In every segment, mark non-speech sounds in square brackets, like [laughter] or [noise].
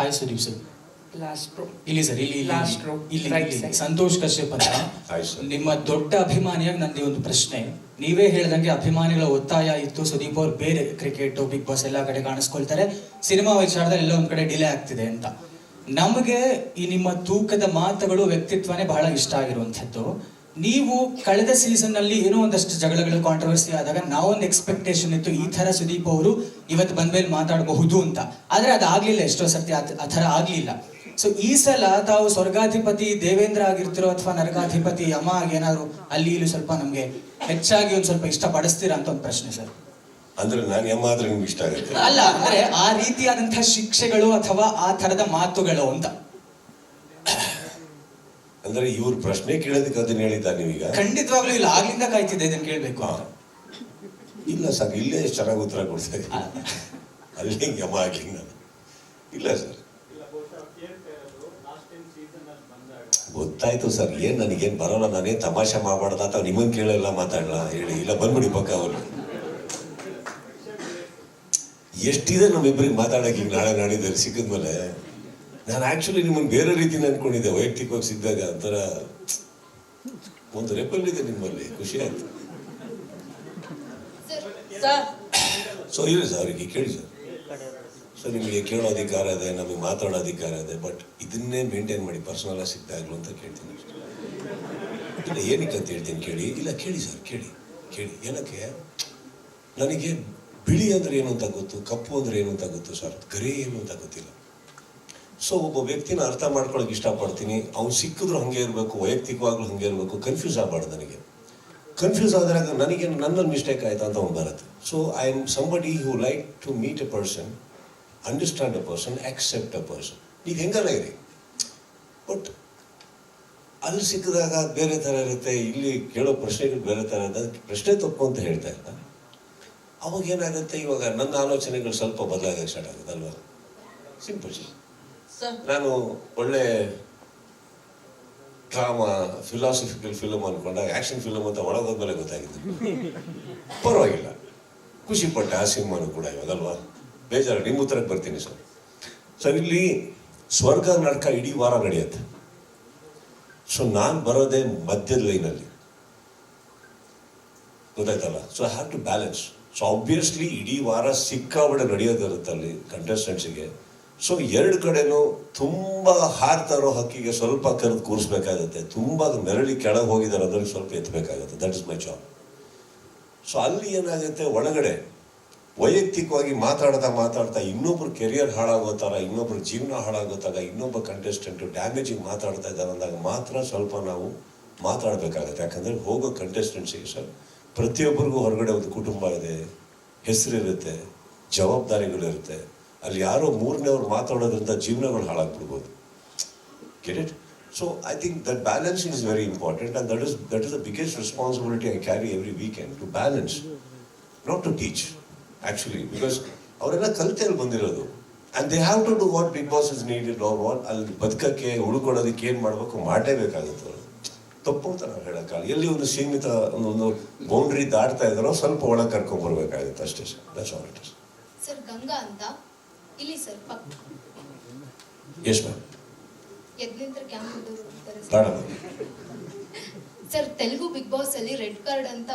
Hi Sudeep sir last row ಇಲ್ಲಿ sir ಇಲ್ಲಿ ಇಲ್ಲಿ- Last row, ಇಲ್ಲಿ right ಇಲ್ಲಿ side. ಸಂತೋಷ್ ಕಶ್ಯಪ್ ಅಂತ [coughs] Hi, sir. ನಿಮ್ಮ ದೊಡ್ಡ ಅಭಿಮಾನಿಯಾಗಿ ನಂದು ಒಂದು ಪ್ರಶ್ನೆ. ನೀವೇ ಹೇಳ್ದಂಗೆ ಅಭಿಮಾನಿಗಳ ಒತ್ತಾಯ ಇತ್ತು. ಸುದೀಪ್ ಅವ್ರು ಬೇರೆ ಕ್ರಿಕೆಟ್ ಬಿಗ್ ಬಾಸ್ ಎಲ್ಲ ಕಡೆ ಕಾಣಿಸ್ಕೊಳ್ತಾರೆ. ಸಿನಿಮಾ ವಿಚಾರದಲ್ಲಿ ಎಲ್ಲ ಒಂದ್ ಕಡೆ ಡಿಲೇ ಆಗ್ತಿದೆ ಅಂತ. ನಮಗೆ ಈ ನಿಮ್ಮ ತೂಕದ ಮಾತುಗಳು ವ್ಯಕ್ತಿತ್ವನೇ ಬಹಳ ಇಷ್ಟ ಆಗಿರುವಂಥದ್ದು. ನೀವು ಕಳೆದ ಸೀಸನ್ನಲ್ಲಿ ಏನೋ ಒಂದಷ್ಟು ಜಗಳಗಳು ಕಾಂಟ್ರವರ್ಸಿ ಆದಾಗ ನಾವೊಂದು ಎಕ್ಸ್ಪೆಕ್ಟೇಷನ್ ಇತ್ತು ಈ ತರ ಸುದೀಪ್ ಅವರು ಇವತ್ತು ಬಂದ ಮೇಲೆ ಮಾತಾಡಬಹುದು ಅಂತ. ಆದ್ರೆ ಅದಾಗ್ಲಿಲ್ಲ ಎಷ್ಟೋ ಸತ್ಯ ಆ- ತರ ಥರ ಆಗ್ಲಿಲ್ಲ. ಸೊ ಈ ಸಲ ತಾವು ಸ್ವರ್ಗಾಧಿಪತಿ ದೇವೇಂದ್ರ ಆಗಿರ್ತಿರೋ ಅಥವಾ ನರಕಾಧಿಪತಿ ಯಮ ಆಗಿ ಏನಾದ್ರು ಅಲ್ಲಿ ಇಲ್ಲಿ ಸ್ವಲ್ಪ ನಮ್ಗೆ ಹೆಚ್ಚಾಗಿ ಒಂದ್ ಸ್ವಲ್ಪ ಇಷ್ಟ ಪಡಿಸ್ತೀರಾ ಅಂತ ಒಂದು ಪ್ರಶ್ನೆ ಸರ್. ಅಂದ್ರೆ ನಾನು ಯಮ ಆದ್ರೆ ನಿಮ್ಗೆ ಇಷ್ಟ ಆಗುತ್ತೆ. ಅಲ್ಲ ಅಂದ್ರೆ ಆ ರೀತಿಯಾದಂತಹ ಶಿಕ್ಷೆಗಳು ಅಥವಾ ಆ ತರದ ಮಾತುಗಳು ಅಂತ. ಅಂದ್ರೆ ಇವ್ರ ಪ್ರಶ್ನೆ ಕೇಳೋದಕ್ಕೆ ಅದನ್ನ ಹೇಳಿದ್ದ ನೀವೀಗ? ಖಂಡಿತವಾಗ್ಲೂ ಇಲ್ಲ ಆಗ್ಲಿಂದ ಕಾಯ್ತಿದ್ದೆ ಇದನ್ನ ಕೇಳ್ಬೇಕು ಇಲ್ಲ ಸರ್ ಇಲ್ಲೇ ಎಷ್ಟು ಚೆನ್ನಾಗಿ ಉತ್ತರ ಕೊಡ್ತಾ ಅಲ್ಲಿ ಯಮ ಆಗ್ಲಿ ನಾನು ಇಲ್ಲ ಸರ್. ಗೊತ್ತಾಯ್ತು ಸರ್ ಏನ್ ನನಗೇನ್ ಬರೋಲ್ಲ ನಾನೇ ತಮಾಷೆ ಮಾಡಬಾರ್ದ ಅಥವಾ ನಿಮ್ಮನ್ ಕೇಳಲ್ಲ ಮಾತಾಡಲ್ಲ ಹೇಳಿ. ಇಲ್ಲ ಬಂದ್ಬಿಡಿ ಪಕ್ಕ ಅವರು. ಎಷ್ಟಿದೆ ನಮ್ಮಿಬ್ಬರಿಗೆ ಮಾತಾಡಕ್ಕೆ ಈಗ ನಾಳೆ ನಾಡಿದ್ದಲ್ಲಿ ಸಿಕ್ಕಿದ್ಮೇಲೆ? ನಾನು ಆಕ್ಚುಲಿ ನಿಮ್ಮನ್ನು ಬೇರೆ ರೀತಿ ಅನ್ಕೊಂಡಿದ್ದೆ, ವೈಯಕ್ತಿಕವಾಗಿ ಸಿಕ್ಕಿದಾಗ ಒಂಥರ, ಒಂದು ರೆಪಲ್ ಇದೆ ನಿಮ್ಮಲ್ಲಿ, ಖುಷಿ ಆಯ್ತು. ಸೊ ಇಲ್ಲ ಸರ್, ಅವರಿಗೆ ಕೇಳಿ ಸರ್. ಸೊ ನಿಮಗೆ ಕೇಳೋ ಅಧಿಕಾರ ಇದೆ, ನಮಗೆ ಮಾತಾಡೋ ಅಧಿಕಾರ ಇದೆ ಬಟ್ ಇದನ್ನೇ ಮೇಂಟೈನ್ ಮಾಡಿ ಪರ್ಸನಲ್ ಆಗಿ ಸಿಗ್ತಾಗ್ಲು ಅಂತ ಕೇಳ್ತೀನಿ ಇಲ್ಲ, ಏನಕ್ಕೆ ಅಂತ ಹೇಳ್ತೀನಿ ಕೇಳಿ. ಇಲ್ಲ, ಕೇಳಿ ಸರ್, ಕೇಳಿ ಕೇಳಿ. ಏನಕ್ಕೆ? ನನಗೆ ಬಿಳಿ ಅಂದರೆ ಏನು ಅಂತ ಗೊತ್ತು, ಕಪ್ಪು ಅಂದರೆ ಏನು ಅಂತ ಗೊತ್ತು, ಸರ್? ಗರಿ ಏನು ಅಂತ ಗೊತ್ತಿಲ್ಲ. ಸೊ ಒಬ್ಬ ವ್ಯಕ್ತಿನ ಅರ್ಥ ಮಾಡ್ಕೊಳಕ್ ಇಷ್ಟಪಡ್ತೀನಿ. ಅವ್ನು ಸಿಕ್ಕಿದ್ರು ಹಂಗೆ ಇರಬೇಕು, ವೈಯಕ್ತಿಕವಾಗ್ಲೂ ಹಂಗೆ ಇರಬೇಕು ಕನ್ಫ್ಯೂಸ್ ಆಗ್ಬಾರ್ದು ನನಗೆ. ಕನ್ಫ್ಯೂಸ್ ಆದಾಗ ನನಗೆ ನನ್ನ ಮಿಸ್ಟೇಕ್ ಆಯ್ತಾ ಅಂತ ಅವ್ನು ಬರುತ್ತೆ. So I am somebody who like to meet a person understand a person accept a person ಈಗ ಹೆಂಗಲ್ಲ ಇರಿ? ಬಟ್ ಅಲ್ಲಿ ಸಿಕ್ಕಿದಾಗ ಬೇರೆ ಥರ ಇರುತ್ತೆ, ಇಲ್ಲಿ ಕೇಳೋ ಪ್ರಶ್ನೆಗಳು ಬೇರೆ ಥರ ಇರುತ್ತೆ ಪ್ರಶ್ನೆ ತಪ್ಪು ಅಂತ ಹೇಳ್ತಾ ಇರ್ತಾನೆ ಅವಾಗ ಏನಾಗುತ್ತೆ? ಇವಾಗ ನನ್ನ ಆಲೋಚನೆಗಳು ಸ್ವಲ್ಪ ಬದಲಾಗಕ್ಕೆ ಸ್ಟಾರ್ಟ್ ಆಗುತ್ತೆ ಅಲ್ವಾ ಸಿಂಪಲ್ ನಾನು ಒಳ್ಳೆ ಡ್ರಾಮಾ ಫಿಲಾಸಫಿಕಲ್ ಫಿಲಮ್ ಅನ್ಕೊಂಡಾಗ ಆಕ್ಷನ್ ಫಿಲಮ್ ಅಂತ ಒಳಗೋದ್ಮೇಲೆ ಗೊತ್ತಾಗಿದ್ದು [laughs] ಪರವಾಗಿಲ್ಲ. ಖುಷಿ ಪಟ್ಟೆ ಆ ಸಿನಿಮಾನು ಕೂಡ ಇವಾಗಲ್ವಾ? ಬೇಜಾರು ನಿಮ್ಮ ಉತ್ತರಕ್ಕೆ ಬರ್ತೀನಿ ಸರ್. ಸರ್ ಇಲ್ಲಿ ಸ್ವರ್ಗ ನಡ್ಕ ಇಡೀ ವಾರ ನಡೆಯುತ್ತೆ. ಸೊ ನಾನು ಬರೋದೇ ಮಧ್ಯದ ಲೈನಲ್ಲಿ ಗೊತ್ತಾಯ್ತಲ್ಲ? So I have to balance so obviously ಇಡೀ ವಾರ ಸಿಕ್ಕಾಬಡೆ ನಡೆಯೋದಿರುತ್ತೆ ಅಲ್ಲಿ ಕಂಟೆಸ್ಟೆಂಟ್ಸಿಗೆ ಸೊ ಎರಡು ಕಡೆನೂ ತುಂಬ ಹಾರ್ತಾ ಇರೋ ಹಕ್ಕಿಗೆ ಸ್ವಲ್ಪ ಕರೆದು ಕೂರಿಸ್ಬೇಕಾಗತ್ತೆ. ತುಂಬ ನೆರಳಿ ಕೆಳಗೆ ಹೋಗಿದ್ದಾರೆ, ಅದ್ರಲ್ಲಿ ಸ್ವಲ್ಪ ಎತ್ತಬೇಕಾಗತ್ತೆ that is my job so ಅಲ್ಲಿ ಏನಾಗುತ್ತೆ, ಒಳಗಡೆ ವೈಯಕ್ತಿಕವಾಗಿ ಮಾತಾಡ್ತಾ ಮಾತಾಡ್ತಾ ಇನ್ನೊಬ್ರು ಕೆರಿಯರ್ ಹಾಳಾಗೋ ಥರ, ಇನ್ನೊಬ್ರ ಜೀವನ ಹಾಳಾಗೋತಾಗ ಇನ್ನೊಬ್ಬ ಕಂಟೆಸ್ಟೆಂಟು ಡ್ಯಾಮೇಜಿಗೆ ಮಾತಾಡ್ತಾ ಇದ್ದಾರೆ ಅಂದಾಗ ಮಾತ್ರ ಸ್ವಲ್ಪ ನಾವು ಮಾತಾಡಬೇಕಾಗತ್ತೆ. ಯಾಕಂದರೆ ಹೋಗೋ ಕಂಟೆಸ್ಟೆಂಟ್ಸಿಗೆ ಸರ್ ಪ್ರತಿಯೊಬ್ಬರಿಗೂ ಹೊರಗಡೆ ಒಂದು ಕುಟುಂಬ ಇದೆ, ಹೆಸರಿರುತ್ತೆ, ಜವಾಬ್ದಾರಿಗಳಿರುತ್ತೆ. ಅಲ್ಲಿ ಯಾರೋ ಮೂರನೇವ್ರು ಮಾತಾಡೋದ್ರಿಂದ ಜೀವನಗಳು ಹಾಳಾಗ್ಬಿಡ್ಬೋದು. Get so I think that balancing is very important and that is that is the biggest responsibility I carry every weekend to balance not to teach actually because ಅವರೆಲ್ಲ ಕಲಿತೆಯಲ್ಲಿ ಬಂದಿರೋದು. And they have to do what Bigg Boss is needed or what, ಅಲ್ಲಿ ಬದುಕಕ್ಕೆ, ಉಳ್ಕೊಳ್ಳೋದಕ್ಕೆ ಏನು ಮಾಡಬೇಕು ಮಾಡಲೇಬೇಕಾಗುತ್ತೆ ಅವರು. ತಪ್ಪು ಅಂತ ನಾವು ಹೇಳೋಕ್ಕಾಗಲ್ಲ ಎಲ್ಲಿ ಒಂದು ಸೀಮಿತ ಒಂದು ಬೌಂಡ್ರಿ ದಾಟ್ತಾ ಇದ್ದಾರೋ ಸ್ವಲ್ಪ ಒಳಗೆ ಕರ್ಕೊಂಡ್ಬರ್ಬೇಕಾಗುತ್ತೆ ಅಷ್ಟೇ sir. That's all it is sir, Ganga ಅಂತ ಇಲ್ಲಿ ಸರ್ ಪಕ್ಕ. ಎಸ್ ಮ್ಯಾಮ್ ಕ್ಯಾಂಪ್ ಬೇಡ ಸರ್ ತೆಲುಗು ಬಿಗ್ ಬಾಸ್ ಅಲ್ಲಿ ರೆಡ್ ಕಾರ್ಡ್ ಅಂತ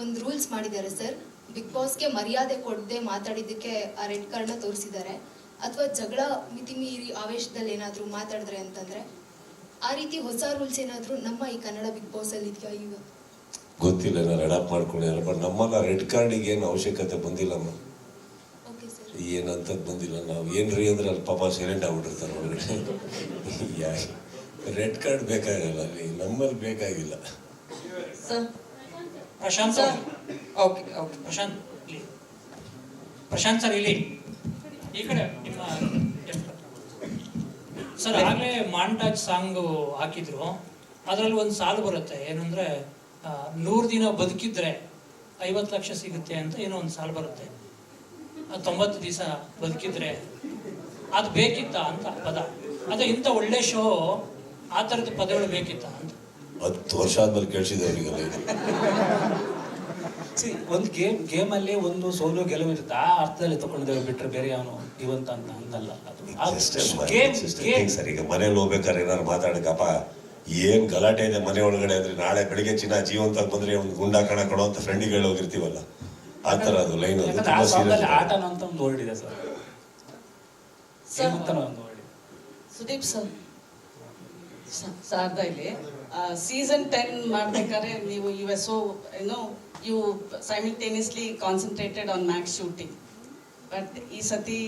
ಒಂದು ರೂಲ್ಸ್ ಮಾಡಿದ್ದಾರೆ ಸರ್. ಬಿಗ್ ಬಾಸ್ಗೆ ಮರ್ಯಾದೆ ಕೊಡದೆ ಮಾತಾಡಿದ್ದಕ್ಕೆ ಆ ರೆಡ್ ಕಾರ್ಡ್ನ ತೋರಿಸಿದ್ದಾರೆ. ಅಥವಾ ಜಗಳ ಮಿತಿ ಮೀರಿ ಆವೇಶದಲ್ಲಿ ಏನಾದರೂ ಮಾತಾಡಿದ್ರೆ ಅಂತಂದ್ರೆ ಆ ರೀತಿ ಹೊಸ ರೂಲ್ಸ್ ಏನಾದರೂ ನಮ್ಮ ಈ ಕನ್ನಡ ಬಿಗ್ ಬಾಸ್ ಅಲ್ಲಿ ಇದೆಯಾ ಈಗ? ಗೊತ್ತಿಲ್ಲ ನಾನು ಅಡಾಪ್ಟ್ ಮಾಡ್ಕೊಂಡಿದ್ದಾರೆ ಬಟ್ ನಮ್ಮಲ್ಲ ರೆಡ್ ಕಾರ್ಡಿಗೆ ಏನು ಅವಶ್ಯಕತೆ ಬಂದಿಲ್ಲಮ್ಮ ಓಕೆ ಸರ್ ಏನಂತದ್ ಬಂದಿಲ್ಲ. ನಾವು ಏನ್ರಿ ಅಂದ್ರೆ ಅಲ್ಲಿ ಪಾಪ ಸೈಲೆಂಟ್ ಆಗ್ಬಿಟ್ಟಿರ್ತಾರೆ ಒಳಗಡೆ ರೆಡ್ ಕಾರ್ಡ್ ಬೇಕಾಗಲ್ಲ ಅಲ್ಲಿ. ನಮ್ಮಲ್ಲಿ ಬೇಕಾಗಿಲ್ಲ. Sir Prashanth sir okay okay Prashanth ಇಲ್ಲಿ. ಪ್ರಶಾಂತ್ ಸರ್ ಇಲ್ಲಿ. ಈ ಕಡೆ ನಿಮ್ಮ ಸರ್ ಆಗಲೇ ಮಾಂಟಾಜ್ ಸಾಂಗ್ ಹಾಕಿದ್ರು. ಅದರಲ್ಲಿ ಒಂದು ಸಾಲು ಬರುತ್ತೆ. ಏನಂದ್ರೆ ನೂರು ದಿನ ಬದುಕಿದ್ರೆ ಐವತ್ತು ಲಕ್ಷ ಸಿಗುತ್ತೆ ಅಂತ ಏನೋ ಒಂದು ಸಾಲು ಬರುತ್ತೆ. ತೊಂಬತ್ತು ದಿವಸ ಬದುಕಿದ್ರೆ ಅದು ಬೇಕಿತ್ತ ಅಂತ ಪದ. ಅದೇ ಇಂಥ ಒಳ್ಳೆ ಶೋ ಆ ಥರದ ಪದಗಳು ಬೇಕಿತ್ತ ಅಂತ. ಹತ್ತು ವರ್ಷ ಆದ್ಮೇಲೆ ಕೇಳಿಸಿದೆ ಅವರಿಗೆ ಒಂದು ಗೇಮ್ ಗೇಮಲ್ಲಿ ಒಂದು ಸೋಲು ಗೆಲುವು ಇರುತ್ತೆ? ಆ ಅರ್ಥದಲ್ಲಿ ತಗೊಂಡಿದ್ದೇವೆ ಬಿಟ್ಟರೆ ಬೇರೆ ಅವನು ಇವಂತ ಅಂತ ಅಂದಲ್ಲ. ಅದು ಗೇಮ್ ಗೇಮ್. ಸರ್ ಈಗ ಮನೇಲಿ ಹೋಗ್ಬೇಕಾದ್ರೆ ಏನಾದ್ರು ಮಾತಾಡಕಪ್ಪ ಏನ್ ಗಲಾಟೆ ಇದೆ ಮನೆ ಒಳಗಡೆ ಅಂದ್ರೆ ನಾಳೆ ಬೆಳಿಗ್ಗೆ ಚಿನ್ನ ಜೀವಂತ ಬಂದ್ರೆ ಒಂದು ಗುಂಡಾ ಕಣ ಕೊಡೋ ಅಂತ ಫ್ರೆಂಡಿಗೆ ಹೇಳೋಗಿರ್ತೀವಲ್ಲ ಹೋಗಿರ್ತೀವಲ್ಲ. ಆ ಅದು ಲೈನ್ ಅದು ತುಂಬಾ ಸೀರಿಯಸ್ ಆಟನ ಅಂತ ಒಂದು ವರ್ಡ್ ಇದೆ ಸರ್. ಅಂತ ಒಂದು ವರ್ಡ್ ಇದೆ. ಸುದೀಪ್ ಸರ್. ಸಾರ್ದ ಇಲ್ಲಿ. ಸೀಸನ್ ಟೆನ್ ಮಾಡ್ಬೇಕಾದ್ರೆ ನೀವು ಯು ಎಸ್ ಓ ಏನೋ you simultaneously concentrated on Max shooting but ಈ ಸತಿ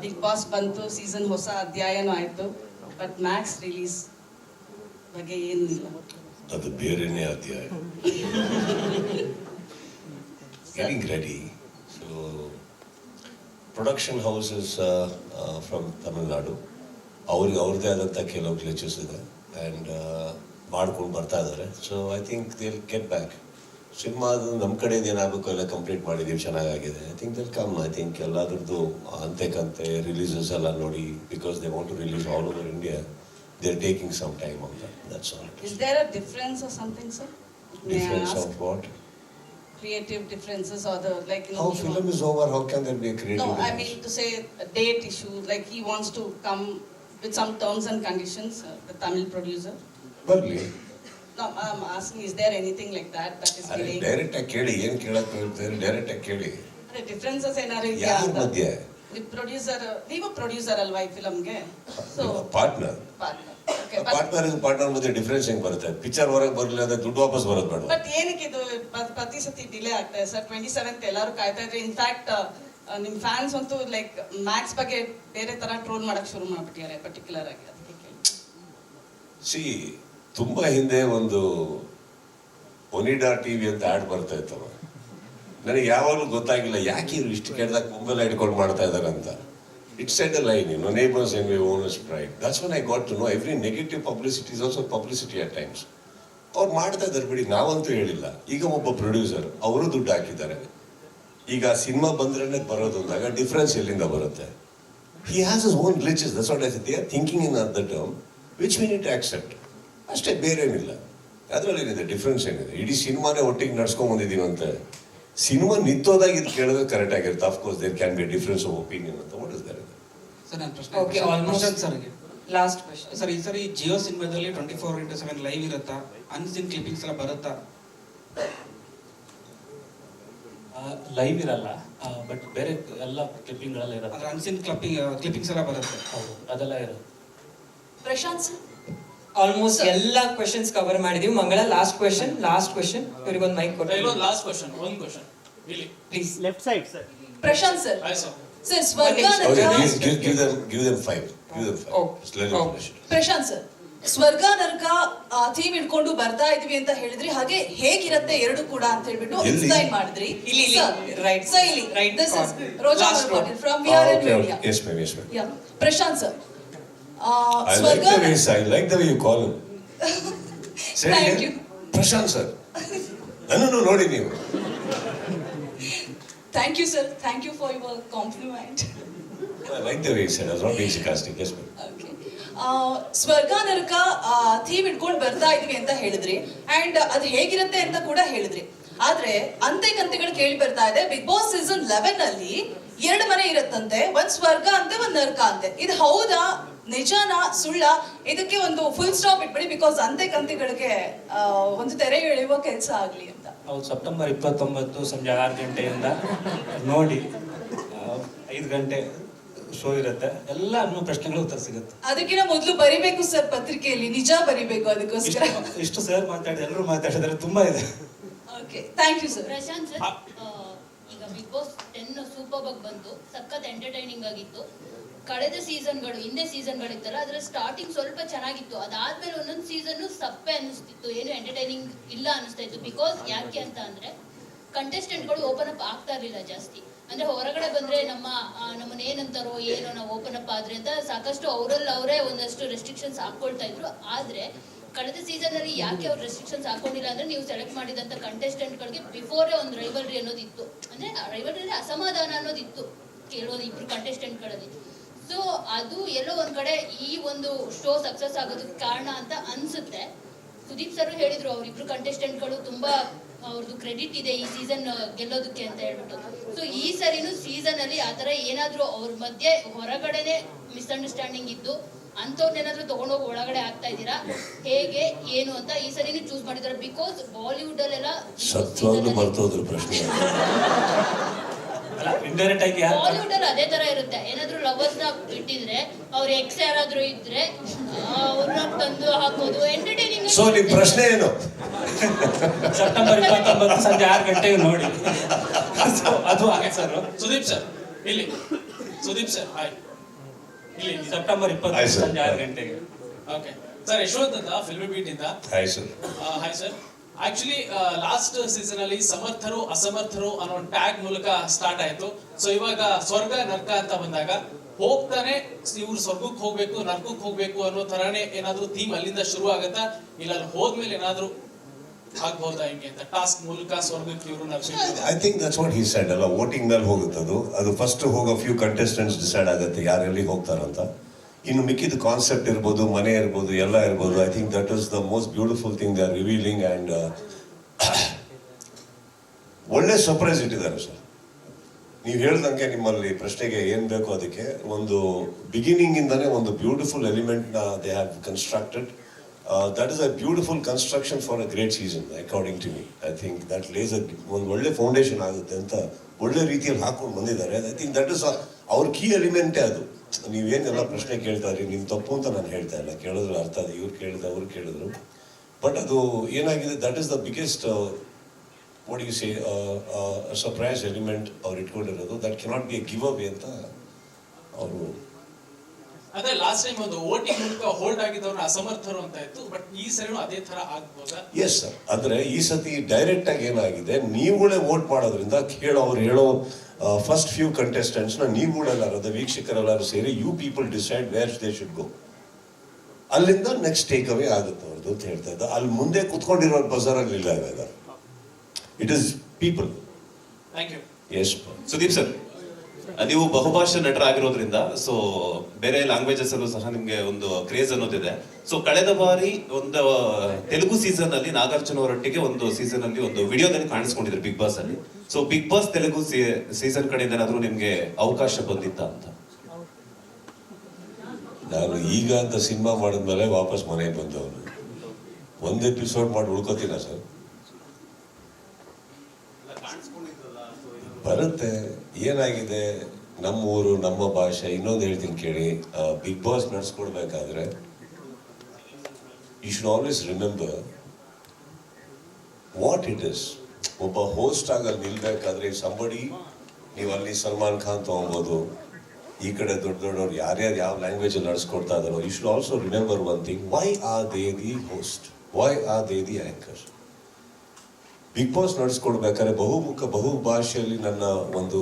ಬಿಗ್ ಬಾಸ್ ಬಂತು ಸೀಸನ್ ಹೊಸ ಅಧ್ಯಾಯನೂ ಆಯಿತು. ಬಟ್ ಮ್ಯಾಕ್ಸ್ ರಿಲೀಸ್ ಬಗ್ಗೆ ಏನಿಲ್ಲ. ಅದು ಬೇರೆನೇ ಅಧ್ಯಾಯ. [laughs] Getting ready so production houses from Tamil Nadu ಅವ್ರಿಗೆ ಅವ್ರದ್ದೇ ಆದಂಥ ಕೆಲವು ಗ್ಲಿಚಸ್ ಇದೆ. ಆ್ಯಂಡ್ ಮಾಡ್ಕೊಂಡು ಬರ್ತಾ ಇದ್ದಾರೆ so I think they get back ಸಿನಿಮಾದು ನಮ್ಮ ಕಡೆಯಿಂದ ಏನಾಗಬೇಕು ಎಲ್ಲ ಕಂಪ್ಲೀಟ್ ಮಾಡಿದ್ದೀವಿ ಚೆನ್ನಾಗಿದೆ I think they'll come I think ಎಲ್ಲದ್ರದ್ದು ಅಂತೆ ಕಂತೆ ರಿಲೀಸಸ್ ಎಲ್ಲ ನೋಡಿ because they want to release all over India they are taking some time on that that's all is there a difference or something sir difference of what creative differences or the like you know How he film wa- is over, how can there be a creative no i difference? mean to say a date issue like he wants to come with some terms and conditions uh, the tamil producer ಬರ್ಲಿ no i'm asking is there anything like that that is are delaying direct ಆಗಿ ಕೇಳಿ ಏನ್ ಕೇಳಕ್ ಹೇಳ್ತಾರೆ direct ಆಗಿ ಕೇಳಿ ಅದೇ differences ಏನಾದ್ರು ಇದೆಯಾ ಯಾರ ಅಂತ ಮಧ್ಯೆ ಪ್ರೊಡ್ಯೂಸರ್ ನೀವು ಪ್ರೊಡ್ಯೂಸರ್ ಅಲ್ವಾ ಈ ಫಿಲಮ್ಗೆ ಸೊ ಪಾರ್ಟ್ನರ್ ಪಾರ್ಟ್ನರ್ ಪಾರ್ಟ್ನರ್ ಮಧ್ಯೆ ಡಿಫರೆನ್ಸ್ ಹೆಂಗ್ ಬರುತ್ತೆ? ಪಿಕ್ಚರ್ ಹೊರಗೆ ಬರಲಿಲ್ಲ ಅಂದ್ರೆ ದುಡ್ಡು ವಾಪಸ್ ಬರೋದು ಬೇಡ. ಬಟ್ ಏನಕ್ಕೆ ಇದು ಪ್ರತಿ ಸತಿ ಡಿಲೇ ಆಗ್ತಾ ಸರ್ ಟ್ವೆಂಟಿ ಸೆವೆಂತ್ ಎಲ್ಲರೂ ಕಾಯ್ತಾ ಇದ್ರೆ ಇನ್ಫ್ಯಾಕ್ಟ್ ನಿಮ್ ಫ್ಯಾನ್ಸ್ ಅಂತೂ ಲೈಕ್ ಮ್ಯಾಕ್ಸ್ ಬಗ್ಗೆ ಬೇರೆ ತರ ಟ್ರೋಲ್ ಮಾಡಕ್ ಶುರು ಮಾಡ್ಬಿಟ್ಟಿದ್ದಾರೆ ಪರ್ಟಿಕ್ಯುಲರ್ ಆಗಿ. ಸಿ ತುಂಬಾ ಹಿಂದೆ ಒಂದು ಒನಿಡಾ ಟಿವಿ ಅಂತ ಆಡ್ ಬರ್ತಾ ಇತ್ತವ ನನಗೆ ಯಾವಾಗಲೂ ಗೊತ್ತಾಗಿಲ್ಲ, ಯಾಕೆ ಇವ್ರು ಇಷ್ಟು ಕೆಟ್ಟದಾಗ ಮುಂಬೆಲ್ಲ ಹಿಡ್ಕೊಂಡು ಮಾಡ್ತಾ ಇದ್ದಾರೆ ಅಂತ. It's at a line no neighbours and we owners pride that's one I got to know every negative publicity is also publicity at times ಅವ್ರು ಮಾಡ್ತಾ ಇದ್ದಾರೆ ಬಿಡಿ, ನಾವಂತೂ ಹೇಳಿಲ್ಲ. ಈಗ ಒಬ್ಬ ಪ್ರೊಡ್ಯೂಸರ್ ಅವರು ದುಡ್ಡು ಹಾಕಿದ್ದಾರೆ. ಈಗ ಸಿನಿಮಾ ಬಂದ್ರೆ ಬರೋದು ಅಂದಾಗ ಡಿಫ್ರೆನ್ಸ್ ಎಲ್ಲಿಂದ ಬರುತ್ತೆ? He has is own glitches that's what I they are thinking in the term which we need accept ಅಷ್ಟೇ ಬೇರೆ ಏನಿಲ್ಲ ಅದರಲ್ಲಿ ಏನಿದೆ ಡಿಫ್ರೆನ್ಸ್ ಏನಿದೆ? ಇಡೀ ಸಿನಿಮಾನೇ ಒಟ್ಟಿಗೆ ನಡ್ಸ್ಕೊಂಡ್ ಬಂದಿದ್ದೀವಿ ಅಂತ ಸಿನಿಮಾ ನಿಂತೋದಾಗ ಇದು ಕೇಳಿದ್ರೆ ಕರೆಕ್ಟ್ ಆಗಿರುತ್ತೆ. Of course there can be difference of opinion ಅಂತ. ವಾಟ್ ಇಸ್ ದರ್ ಸರ್ ನನ್ನ ಪ್ರಶ್ನೆ ಓಕೆ. ಪ್ರಶಾಂತ್ ಸರ್ಗೆ ಲಾಸ್ಟ್ ಕ್ವೆಶನ್ ಸರ್ ಈ ಸರಿ ಜಿಯೋ ಸಿನಿಮಾದಲ್ಲಿ twenty four into seven live ಇರುತ್ತಾ? ಅನ್ಸಿನ್ ಕ್ಲಿಪ್ಪಿಂಗ್ಸ್ ಎಲ್ಲ ಬರುತ್ತಾ? ಲೈವ್ ಇರಲ್ಲ. ಬಟ್ ಬೇರೆ ಎಲ್ಲ ಕ್ಲಿಪ್ಪಿಂಗ್ಗಳೆಲ್ಲ ಅಂದ್ರೆ ಇರುತ್ತೆ ಅನ್ಸಿನ್ ಕ್ಲಿಪ್ಪಿಂಗ್ ಕ್ಲಿಪ್ಪಿಂಗ್ಸ್ ಎಲ್ಲ ಬರುತ್ತೆ. ಹೌದು ಅದೆಲ್ಲ ಇರುತ್ತೆ. ಪ್ರಶಾಂತ್ ಸರ್? ಆಲ್ಮೋಸ್ಟ್ ಎಲ್ಲ ಕ್ವೆಶನ್ಸ್ ಕವರ್ ಮಾಡಿದೀವಿ. Mangala last question last question ಇವ್ರಿಗೊಂದು mike ಕೊಡಿ ಲಾಸ್ಟ್ ಕ್ವೆಶನ್ ಒಂದು ಕ್ವೆಶನ್ ಇಲ್ಲಿ. Please left side sir Prashanth sir hi sir sir ಸ್ವರ್ಗ ಓಕೆ ನರಕ give give them give them five give them five. Prashanth sir ಸ್ವರ್ಗ ನರಕ theme ಇಟ್ಕೊಂಡು ಬರ್ತಾ ಇದ್ವಿ ಅಂತ ಹೇಳಿದ್ರಿ. ಹಾಗೆ ಹೇಗಿರತ್ತೆ ಎರಡು ಕೂಡ ಅಂತ ಹೇಳ್ಬಿಟ್ಟು? ಎಕ್ಸ್ಪ್ಲೈನ್ ಮಾಡಿದ್ರಿ. ಇಲ್ಲಿ, ಇಲ್ಲಿ. ರೈಟ್ ಸರ್ ಇಲ್ಲಿ. Right this is Roja from V R N media yes ma'am yes ma'am yeah Prashanth sir I like ಸ್ವರ್ಗ the way I like the way you call him. [laughs] Say Thank again. you. Sir ನನ್ನನ್ನು ನೋಡಿ ನೀವು thank you sir thank you for your compliment I like the way you said. I was not being sarcastic. Yes, ma'am. ಆ, ಸ್ವರ್ಗ ನರಕ theme ಇಟ್ಕೊಂಡು ಬರ್ತಾ ಇದೀವಿ ಅಂತ ಹೇಳಿದ್ರಿ ಅಂಡ್ ಅದು ಹೇಗಿರುತ್ತೆ ಅಂತ ಕೂಡ ಹೇಳಿದ್ರಿ ಆದ್ರೆ ಅಂತೆ ಕಂತೆಗಳು ಕೇಳಿ ಬರ್ತಾ ಇದೆ ಬಿಗ್ ಬಾಸ್ ಸೀಸನ್ ಲೆವೆನ್ ಅಲ್ಲಿ ಎರಡು ಮನೆ ಇರುತ್ತಂತೆ ಒಂದ್ ಸ್ವರ್ಗ ಅಂತೆ ಒಂದ್ ನರಕ ಅಂತೆ ಇದು ಹೌದಾ ನಿಜನಾ ಸುಳ್ಳ? ಇದಕ್ಕೆ ಒಂದು ಫುಲ್ ಸ್ಟಾಪ್ ಇಟ್ಬಿಡಿ ಬಿಕಾಸ್ ಅಂತೆ ಕಂತಿಗಳಿಗೆ ಒಂದು ತೆರೆ ಎಳೆಯುವ ಕೆಲಸ ಆಗ್ಲಿ ಅಂತ. ಹೌದು ಸೆಪ್ಟೆಂಬರ್ ಇಪ್ಪತ್ತೊಂಬತ್ತು ಸಂಜೆ ಆರು ಗಂಟೆಯಿಂದ ನೋಡಿ ಐದು ಗಂಟೆ ಶೋ ಇರುತ್ತೆ. ಎಲ್ಲ ಅನ್ನೋ ಪ್ರಶ್ನೆಗಳು ಉತ್ತರ ಸಿಗುತ್ತೆ. ಅದಕ್ಕಿಂತ ಮೊದಲು ಬರಿಬೇಕು ಸರ್ ಪತ್ರಿಕೆಯಲ್ಲಿ ನಿಜ ಬರಿಬೇಕು ಅದಕ್ಕೋಸ್ಕರ. ಇಷ್ಟು ಸರ್ ಮಾತಾಡಿದ್ರೆ ಎಲ್ಲರೂ ಮಾತಾಡಿದ್ರೆ ತುಂಬಾ ಇದೆ. Okay thank you sir Prashanth sir ಈಗ ಬಿಗ್ ಬಾಸ್ ಟೆನ್ ಸೂಪರ್ ಆಗಿ ಬಂತು ಸಖತ್ ಎಂಟರ್ಟೈನಿಂಗ್ ಆಗಿತ್ತು. ಕಳೆದ ಸೀಸನ್ಗಳು, ಹಿಂದೆ ಸೀಸನ್ಗಳಿತ್ತಲ್ಲ ಅದರ ಸ್ಟಾರ್ಟಿಂಗ್ ಸ್ವಲ್ಪ ಚೆನ್ನಾಗಿತ್ತು. ಅದಾದ್ಮೇಲೆ ಒಂದೊಂದು ಸೀಸನ್ ಸಪ್ಪೆ ಅನಿಸ್ತಿತ್ತು ಏನು ಎಂಟರ್ಟೈನಿಂಗ್ ಇಲ್ಲ ಅನಿಸ್ತಾ ಇತ್ತು. ಬಿಕಾಸ್ ಯಾಕೆ ಅಂತ ಅಂದ್ರೆ ಕಂಟೆಸ್ಟೆಂಟ್ಗಳು ಓಪನ್ ಅಪ್ ಆಗ್ತಾ ಇರಲಿಲ್ಲ ಜಾಸ್ತಿ. ಅಂದ್ರೆ ಹೊರಗಡೆ ಬಂದ್ರೆ ನಮ್ಮ ನಮ್ಮನ್ನ ಏನಂತಾರೋ, ಏನೋ ನಾವು ಓಪನ್ ಅಪ್ ಆದ್ರೆ ಅಂತ ಸಾಕಷ್ಟು ಅವರಲ್ಲಿ ಅವರೇ ಒಂದಷ್ಟು ರೆಸ್ಟ್ರಿಕ್ಷನ್ಸ್ ಹಾಕೊಳ್ತಾ ಇದ್ರು. ಆದ್ರೆ ಕಳೆದ ಸೀಸನ್ ಅಲ್ಲಿ ಯಾಕೆ ಅವ್ರು ರೆಸ್ಟ್ರಿಕ್ಷನ್ಸ್ ಹಾಕೊಂಡಿಲ್ಲ ಅಂದ್ರೆ ನೀವು ಸೆಲೆಕ್ಟ್ ಮಾಡಿದಂತ ಕಂಟೆಸ್ಟೆಂಟ್ ಗಳಿಗೆ ಬಿಫೋರೇ ಒಂದು ರೈವಲ್ರಿ ಅನ್ನೋದಿತ್ತು. ಅಂದ್ರೆ ರೈವಲ್ರಿ ಅಸಮಾಧಾನ ಅನ್ನೋದಿತ್ತು. ಕೆಲವೊಂದು ಇಬ್ರು ಕಂಟೆಸ್ಟೆಂಟ್ಗಳಲ್ಲಿ ಸೊ ಅದು ಎಲ್ಲೋ ಒಂದ್ ಕಡೆ ಈ ಒಂದು ಶೋ ಸಕ್ಸಸ್ ಆಗೋದಕ್ಕೆ ಕಾರಣ ಅಂತ ಅನ್ಸುತ್ತೆ. ಸುದೀಪ್ ಸರ್ ಹೇಳಿದ್ರು ಅವರಿಬ್ರು ಕಂಟೆಸ್ಟೆಂಟ್ಗಳು ತುಂಬಾ ಅವ್ರದ್ದು ಕ್ರೆಡಿಟ್ ಇದೆ ಈ ಸೀಸನ್ ಗೆಲ್ಲೋದಕ್ಕೆ ಅಂತ ಹೇಳ್ಬಿಟ್ಟು. ಸೊ ಈ ಸರಿನೂ ಸೀಸನ್ ಅಲ್ಲಿ ಆತರ ಏನಾದ್ರೂ ಅವ್ರ ಮಧ್ಯೆ ಹೊರಗಡೆನೆ ಮಿಸ್ಅಂಡರ್ಸ್ಟ್ಯಾಂಡಿಂಗ್ ಇದ್ದು ಅಂತವ್ರನ್ನೇನಾದ್ರೂ ತಗೊಂಡೋಗಿ ಒಳಗಡೆ ಆಗ್ತಾ ಇದ್ದೀರಾ? ಹೇಗೆ ಏನು ಅಂತ ಈ ಸರಿನೂ ಚೂಸ್ ಮಾಡಿದಾರೆ ಬಿಕಾಸ್ ಬಾಲಿವುಡ್ ಅಲ್ಲೆಲ್ಲ ಸತ್ವಾಗ್ಲೂ ಪ್ರಶ್ನೆ. [laughs] ಇಂಡೈರೆಕ್ಟ್ ಆಗಿ ಯಾರು ಬಾಲಿವುಡ್ ಅಲ್ಲಿ ಅದೇ ತರ ಇರುತ್ತೆ. ಏನಾದ್ರೂ ಲವರ್ಸ್ನ ಬಿಟ್ಟಿದ್ರೆ ಅವ್ರ ಎಕ್ಸ್ ಯಾರಾದ್ರೂ ಇದ್ರೆ ಅವ್ರನ್ನ ತಂದು ಹಾಕೋದು ಎಂಟರ್ಟೈನಿಂಗ್ ಸೊ ನಿಮ್ ಪ್ರಶ್ನೆ ಏನು? ಸೆಪ್ಟೆಂಬರ್ ಇಪ್ಪತ್ತೊಂಬತ್ತು ಸಂಜೆ ಆರು ಗಂಟೆಗೆ ನೋಡಿ. ಅದು ಹಾಗೆ ಸರ್ ಸುದೀಪ್ ಸರ್ ಇಲ್ಲಿ. ಸುದೀಪ್ ಸರ್ ಹಾಯ್ ಇಲ್ಲಿ ಸೆಪ್ಟೆಂಬರ್ Hi, ಇಪ್ಪತ್ತು sir. ಸಂಜೆ ಆರು ಗಂಟೆಗೆ. ಓಕೆ ಸರ್ ಯಶವಂತ್ ಅಂತ ಫಿಲ್ಮಿ ಬೀಟ್ ಇಂದ hi sir hi sir actually last season ಅಲ್ಲಿ ಸಮರ್ಥರು, ಅಸಮರ್ಥರು ಅನ್ನೋ ಟ್ಯಾಗ್ ಮೂಲಕ ಸ್ಟಾರ್ಟ್ ಆಯ್ತು. ಸೊ ಇವಾಗ ಸ್ವರ್ಗ, ನರ್ಕ ಅಂತ ಬಂದಾಗ ಹೋಗ್ತಾನೆ, ಇವ್ರು ಸ್ವರ್ಗಕ್ಕೆ ಹೋಗ್ಬೇಕು, ನರ್ಕಕ್ಕೆ ಹೋಗ್ಬೇಕು ಅನ್ನೋ ತರಾನೇ ಏನಾದ್ರೂ ಥೀಮ್ ಅಲ್ಲಿಂದ ಶುರು ಆಗತ್ತಾ? ಇಲ್ಲ ಹೋದ್ಮೇಲೆ ಏನಾದ್ರೂ ಆಗ್ಬಹುದಾ ಹಿಂಗೆ ಅಂತ ಟಾಸ್ಕ್ ಮೂಲಕ ಸ್ವರ್ಗಕ್ಕೆ ಇವರು I think that's what he said ಅಲ್ಲ ವೋಟಿಂಗ್ ಮೇಲೆ ಹೋಗುತ್ತೆ ಅದು ಫಸ್ಟ್ ಹೋಗೋ ಫ್ಯೂ ಕಂಟೆಸ್ಟೆಂಟ್ಸ್ ಡಿಸೈಡ್ ಆಗುತ್ತೆ ಯಾರೆಲ್ಲಿ ಹೋಗ್ತಾರಂತ. ಇನ್ನು ಮಿಕ್ಕಿದ ಕಾನ್ಸೆಪ್ಟ್ ಇರ್ಬೋದು, ಮನೆ ಇರ್ಬೋದು, ಎಲ್ಲ ಇರ್ಬೋದು. I think that is the most beautiful thing they are revealing and ಒಳ್ಳೆ ಸರ್ಪ್ರೈಸ್ ಇಟ್ಟಿದ್ದಾರೆ ಸರ್ ನೀವು ಹೇಳ್ದಂಗೆ ನಿಮ್ಮಲ್ಲಿ ಪ್ರಶ್ನೆಗೆ ಏನು ಬೇಕು ಅದಕ್ಕೆ ಒಂದು ಬಿಗಿನಿಂಗ್ ಇಂದಾನೆ ಒಂದು beautiful ಎಲಿಮೆಂಟ್ನ they have constructed that is a beautiful construction for a great season according to me I think that lays ಒಂದು ಒಳ್ಳೆ ಫೌಂಡೇಶನ್ ಆಗುತ್ತೆ ಅಂತ ಒಳ್ಳೆ ರೀತಿಯಲ್ಲಿ ಹಾಕೊಂಡು ಬಂದಿದ್ದಾರೆ. ಐ ಥಿಂಕ್ ದಟ್ ಇಸ್ ಅವ್ರ ಕೀ ಎಲಿಮೆಂಟೇ ಅದು. ನೀವೇನೆಲ್ಲ ಪ್ರಶ್ನೆ ಕೇಳ್ತಾ ಇದ್ರಿ ನಿಮ್ಮ ತಪ್ಪು ಅಂತ ನಾನು ಹೇಳ್ತಾ ಇಲ್ಲ. ಕೇಳಿದ್ರು ಅರ್ಥ ಅದು ಇವ್ರು ಕೇಳಿದ್ರು ಅವ್ರು ಕೇಳಿದ್ರು. ಬಟ್ ಅದು ಏನಾಗಿದೆ that is the biggest say surprise element ಅವ್ರು ಇಟ್ಕೊಂಡಿರೋದು. That cannot be a give away ಅಂತ ಅವರು ಅದೇ ಲಾಸ್ಟ್ ಟೈಮ್ ಒಂದು ವೋಟಿಂಗ್ ಮೂಲಕ ಹೋಲ್ಡ್ ಆಗಿದ್ದವರು ಅಸಮರ್ಥರು ಅಂತ ಇತ್ತು ಬಟ್ ಈ ಸರಿನೂ ಅದೇ ತರ ಆಗ್ಬೋದಾ? ಎಸ್ ಸರ್ ಅಂದ್ರೆ ಈ ಸತಿ ಡೈರೆಕ್ಟ್ ಆಗಿ ಏನಾಗಿದೆ ನೀವುಗಳೇ ವೋಟ್ ಮಾಡೋದ್ರಿಂದ ಕೇಳೋ ಅವ್ರು ಹೇಳೋ ಫಸ್ಟ್ ಫ್ಯೂ ಕಂಟೆಸ್ಟೆಂಟ್ಸ್ನ ನೀವುಗಳೆಲ್ಲರೂ ವೀಕ್ಷಕರೆಲ್ಲರೂ ಸೇರಿ you people decide where they should go ಅಲ್ಲಿಂದ ನೆಕ್ಸ್ಟ್ ಟೇಕ್ ಅವೇ ಆಗುತ್ತೆ ಅವ್ರದ್ದು ಅಂತ ಹೇಳ್ತಾ ಇದ್ದ. ಅಲ್ಲಿ ಮುಂದೆ ಕುತ್ಕೊಂಡಿರೋ ಬಜಾರ್ ಇಲ್ಲ ಇವಾಗ. It is people thank you yes Sudeep sir ನೀವು ಬಹುಭಾಷಾ ನಟರಾಗಿರೋದ್ರಿಂದ ಸೊ ಬೇರೆ ಲ್ಯಾಂಗ್ವೇಜಸ್ ಅಲ್ಲೂ ಸಹ ನಿಮ್ಗೆ ಒಂದು ಕ್ರೇಜ್ ಅನ್ನೋದಿದೆ. ಸೊ ಕಳೆದ ಬಾರಿ ಒಂದು ತೆಲುಗು ಸೀಸನ್ ಅಲ್ಲಿ ನಾಗಾರ್ಜುನ ಅವರೊಟ್ಟಿಗೆ ಒಂದು ಸೀಸನ್ ಅಲ್ಲಿ ಒಂದು ವಿಡಿಯೋದಲ್ಲಿ ಕಾಣಿಸ್ಕೊಂಡಿದ್ರು ಬಿಗ್ ಬಾಸ್ ಅಲ್ಲಿ. So Bigg Boss Telugu season ಕಡೆಯಿಂದ ಏನಾದರೂ ನಿಮ್ಗೆ ಅವಕಾಶ ಬಂದಿತ್ತ ಅಂತ? ನಾನು ಈಗ ಅಂತ ಸಿನಿಮಾ ಮಾಡಿದ್ಮೇಲೆ ವಾಪಸ್ ಮನೆಗೆ ಬಂದವನು. ಒಂದು ಎಪಿಸೋಡ್ ಮಾಡಿ ಉಳ್ಕೋತೀನ ಸರ್? ಬರುತ್ತೆ. ಏನಾಗಿದೆ? ನಮ್ಮ ಊರು ನಮ್ಮ ಭಾಷೆ, ಇನ್ನೊಂದು ಹೇಳ್ತೀನಿ ಕೇಳಿ. Bigg Boss ನಡೆಸ್ಕೊಡ್ಬೇಕಾದ್ರೆ you should always remember what it is ಒಬ್ಬ ಹೋಸ್ಟ್ ಆಗಿ ಅಲ್ಲಿ ನಿಲ್ಬೇಕಾದ್ರೆ ಸಂಬಡಿ ನೀವು ಅಲ್ಲಿ ಸಲ್ಮಾನ್ ಖಾನ್ ತಗೊಬೋದು, ಈ ಕಡೆ ದೊಡ್ಡ ದೊಡ್ಡವ್ರು ಯಾರ್ಯಾರು ಯಾವ ಲ್ಯಾಂಗ್ವೇಜ್ ನಡೆಸ್ಕೊಡ್ತಾ ಇದಾರೋ you should also remember one thing why are they the host why are they the anchor Bigg Boss ನಡೆಸ್ಕೊಡ್ಬೇಕಾದ್ರೆ ಬಹುಮುಖ ಬಹು ಭಾಷೆಯಲ್ಲಿ ನನ್ನ ಒಂದು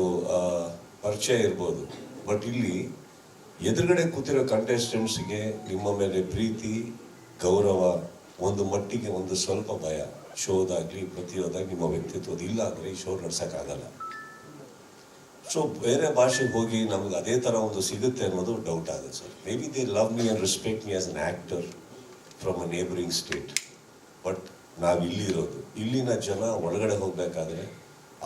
ಪರಿಚಯ ಇರ್ಬೋದು. ಬಟ್ ಇಲ್ಲಿ ಎದುರುಗಡೆ ಕೂತಿರೋ ಕಂಟೆಸ್ಟೆಂಟ್ಸ್ಗೆ ನಿಮ್ಮ ಮೇಲೆ ಪ್ರೀತಿ, ಗೌರವ, ಒಂದು ಮಟ್ಟಿಗೆ ಒಂದು ಸ್ವಲ್ಪ ಭಯ. ಶೋದಾಗಲಿ ಪ್ರತಿಯೋದಾಗಿ ನಿಮ್ಮ ವ್ಯಕ್ತಿತ್ವದ ಇಲ್ಲ ಅಂದರೆ ಈ ಶೋ ನಡೆಸೋಕ್ಕಾಗಲ್ಲ. ಸೊ ಬೇರೆ ಭಾಷೆಗೆ ಹೋಗಿ ನಮ್ಗೆ ಅದೇ ಥರ ಒಂದು ಸಿಗುತ್ತೆ ಅನ್ನೋದು ಡೌಟ್ ಆಗುತ್ತೆ sir. Maybe they love me and respect me as an actor from a neighbouring state but ನಾವು ಇಲ್ಲಿರೋದು ಇಲ್ಲಿನ ಜನ ಒಳಗಡೆ ಹೋಗಬೇಕಾದ್ರೆ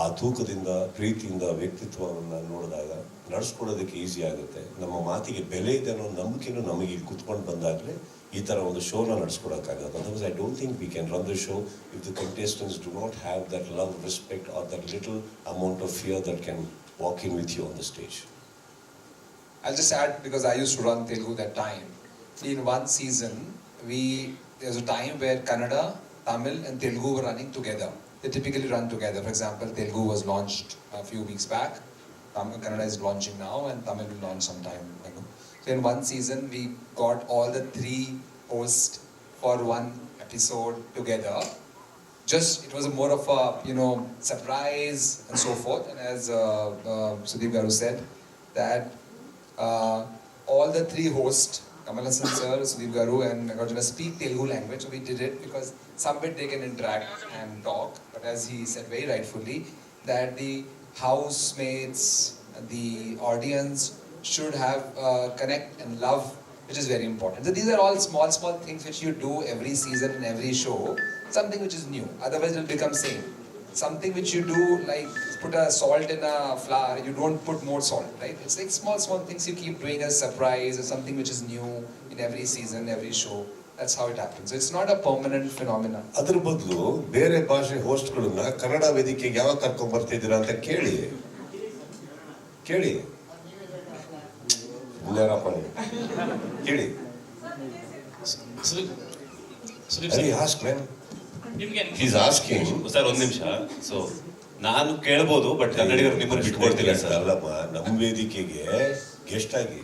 ಆ ತೂಕದಿಂದ ಪ್ರೀತಿಯಿಂದ ವ್ಯಕ್ತಿತ್ವವನ್ನು ನೋಡಿದಾಗ ನಡೆಸ್ಕೊಡೋದಕ್ಕೆ ಈಸಿ ಆಗುತ್ತೆ. ನಮ್ಮ ಮಾತಿಗೆ ಬೆಲೆ ಇದೆ ಅನ್ನೋ ನಂಬಿಕೆನೂ ನಮಗೆ ಇಲ್ಲಿ ಕುತ್ಕೊಂಡು ಬಂದಾಗಲೇ ಈ ಥರ ಒಂದು ಶೋನ ನಡೆಸ್ಕೊಡೋಕ್ಕಾಗತ್ತೆ. Otherwise I don't think we can run the show if the contestants do not have that love respect or that little amount of fear that can walk in with you on the stage I just add because I used to run Telugu that time. In one season, we there a time where Kannada, Tamil, and Telugu were running together. They typically run together. For example, Telugu was launched a few weeks back. Tamil Kannada is launching now, and Tamil will launch sometime. So in one season, we got all the three hosts for one episode together. Just it was more of a you know surprise and so forth. And as uh, uh, Sudeep Garu said, that uh, all the three hosts, Kamal Hassan sir, Sudeep Garu and Nagarjuna speak Telugu language. So we did it because some bit they can interact and talk. But as he said very rightfully, that the housemates, the audience should have uh, connect and love, which is very important. So these are all small, small things which you do every season in every show. Something which is new. Otherwise, it will become same. something which you do like put a salt in a flour, you don't put more salt, right? It's like small, small things you keep doing as surprise or something which is new in every season, every show. That's how it happens. It's not a permanent phenomenon. ಅದ್ರ ಬದಲು ಬೇರೆ ಭಾಷೆ ಹೋಸ್ಟ್ಗಳನ್ನ ಕನ್ನಡ ವೇದಿಕೆಗೆ ಯಾವಾಗ ಕರ್ಕೊಂಡ್ ಬರ್ತಿದ್ದೀರಾ ಅಂತ ಕೇಳಿ ಕೇಳಿ ಇಲ್ಲಾರಪ್ಪ ನೀವು. ಕೇಳಿ Sudeep Sudeep Have you sir asked, man? ನಿಮ್ಗೆ He's asking. ಸರ್ ಒಂದ್ ನಿಮಿಷ ಸೊ ನಾನು ಕೇಳ್ಬೋದು ಬಟ್ ಕನ್ನಡಿಗರು ನಿಮ್ಮನ್ನು ಬಿಟ್ಕೊಡ್ತಿಲ್ಲ ಸರ್ ಅಲ್ಲಮ್ಮ ನಮ್ಮ ವೇದಿಕೆಗೆ ಗೆಸ್ಟ್ ಆಗಿ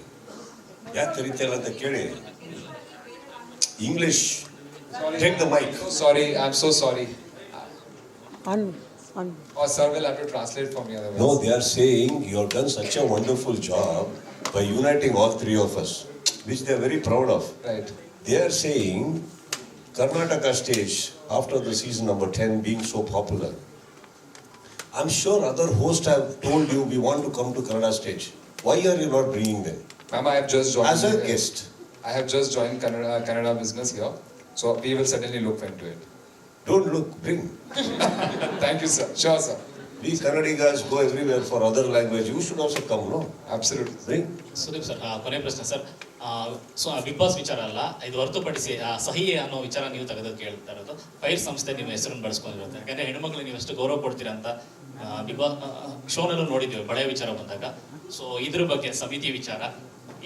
ಯಾಕೆ ಕರಿತಿಲ್ಲ ಅಂತ ಕೇಳಿ English take the mic So sorry, I'm so sorry. Or sir will have to translate for me otherwise. No, they are saying you have done such a wonderful job by uniting all three of us, which they are very proud of. Right. They are saying Karnataka stage after the season number 10 being so popular. I'm sure other hosts have told you we want to come to Kannada stage. Why are you not bringing them? Ma'am, I have just joined. As a guest. I have just joined Kannada, Kannada business here. So we will certainly look into it. Don't look, bring. [laughs] Thank you, sir. Sure, sir. We Kannadigas go everywhere for other language. You should also come, no? Absolutely. Right? Sudeep sir ಕೊನೆ ಪ್ರಶ್ನೆ sir. So Bigg boss ವಿಚಾರ ಅಲ್ಲ. ಇದು ಹೊರತುಪಡಿಸಿ ಆ, ಸಹಿ ಅನ್ನೋ ವಿಚಾರ ನೀವು ತೆಗೆದು ಕೇಳ್ತಾ ಇರೋದು. ಫೈರ್ ಸಂಸ್ಥೆ ನಿಮ್ಮ ಹೆಸರನ್ನು ಬಳಸ್ಕೊಂಡಿರುತ್ತೆ. ಯಾಕಂದ್ರೆ ಹೆಣ್ಮಕ್ಳು ನೀವು ಎಷ್ಟು ಗೌರವ ಕೊಡ್ತೀರಾ ಅಂತ ಬಿಗ್ ಬಾಸ್ ಶೋನಲ್ಲೂ ನೋಡಿದ್ದೀವಿ ಬಳೆಯ ವಿಚಾರ ಬಂದಾಗ. ಸೊ ಇದ್ರ ಬಗ್ಗೆ ಸಮಿತಿ ವಿಚಾರ.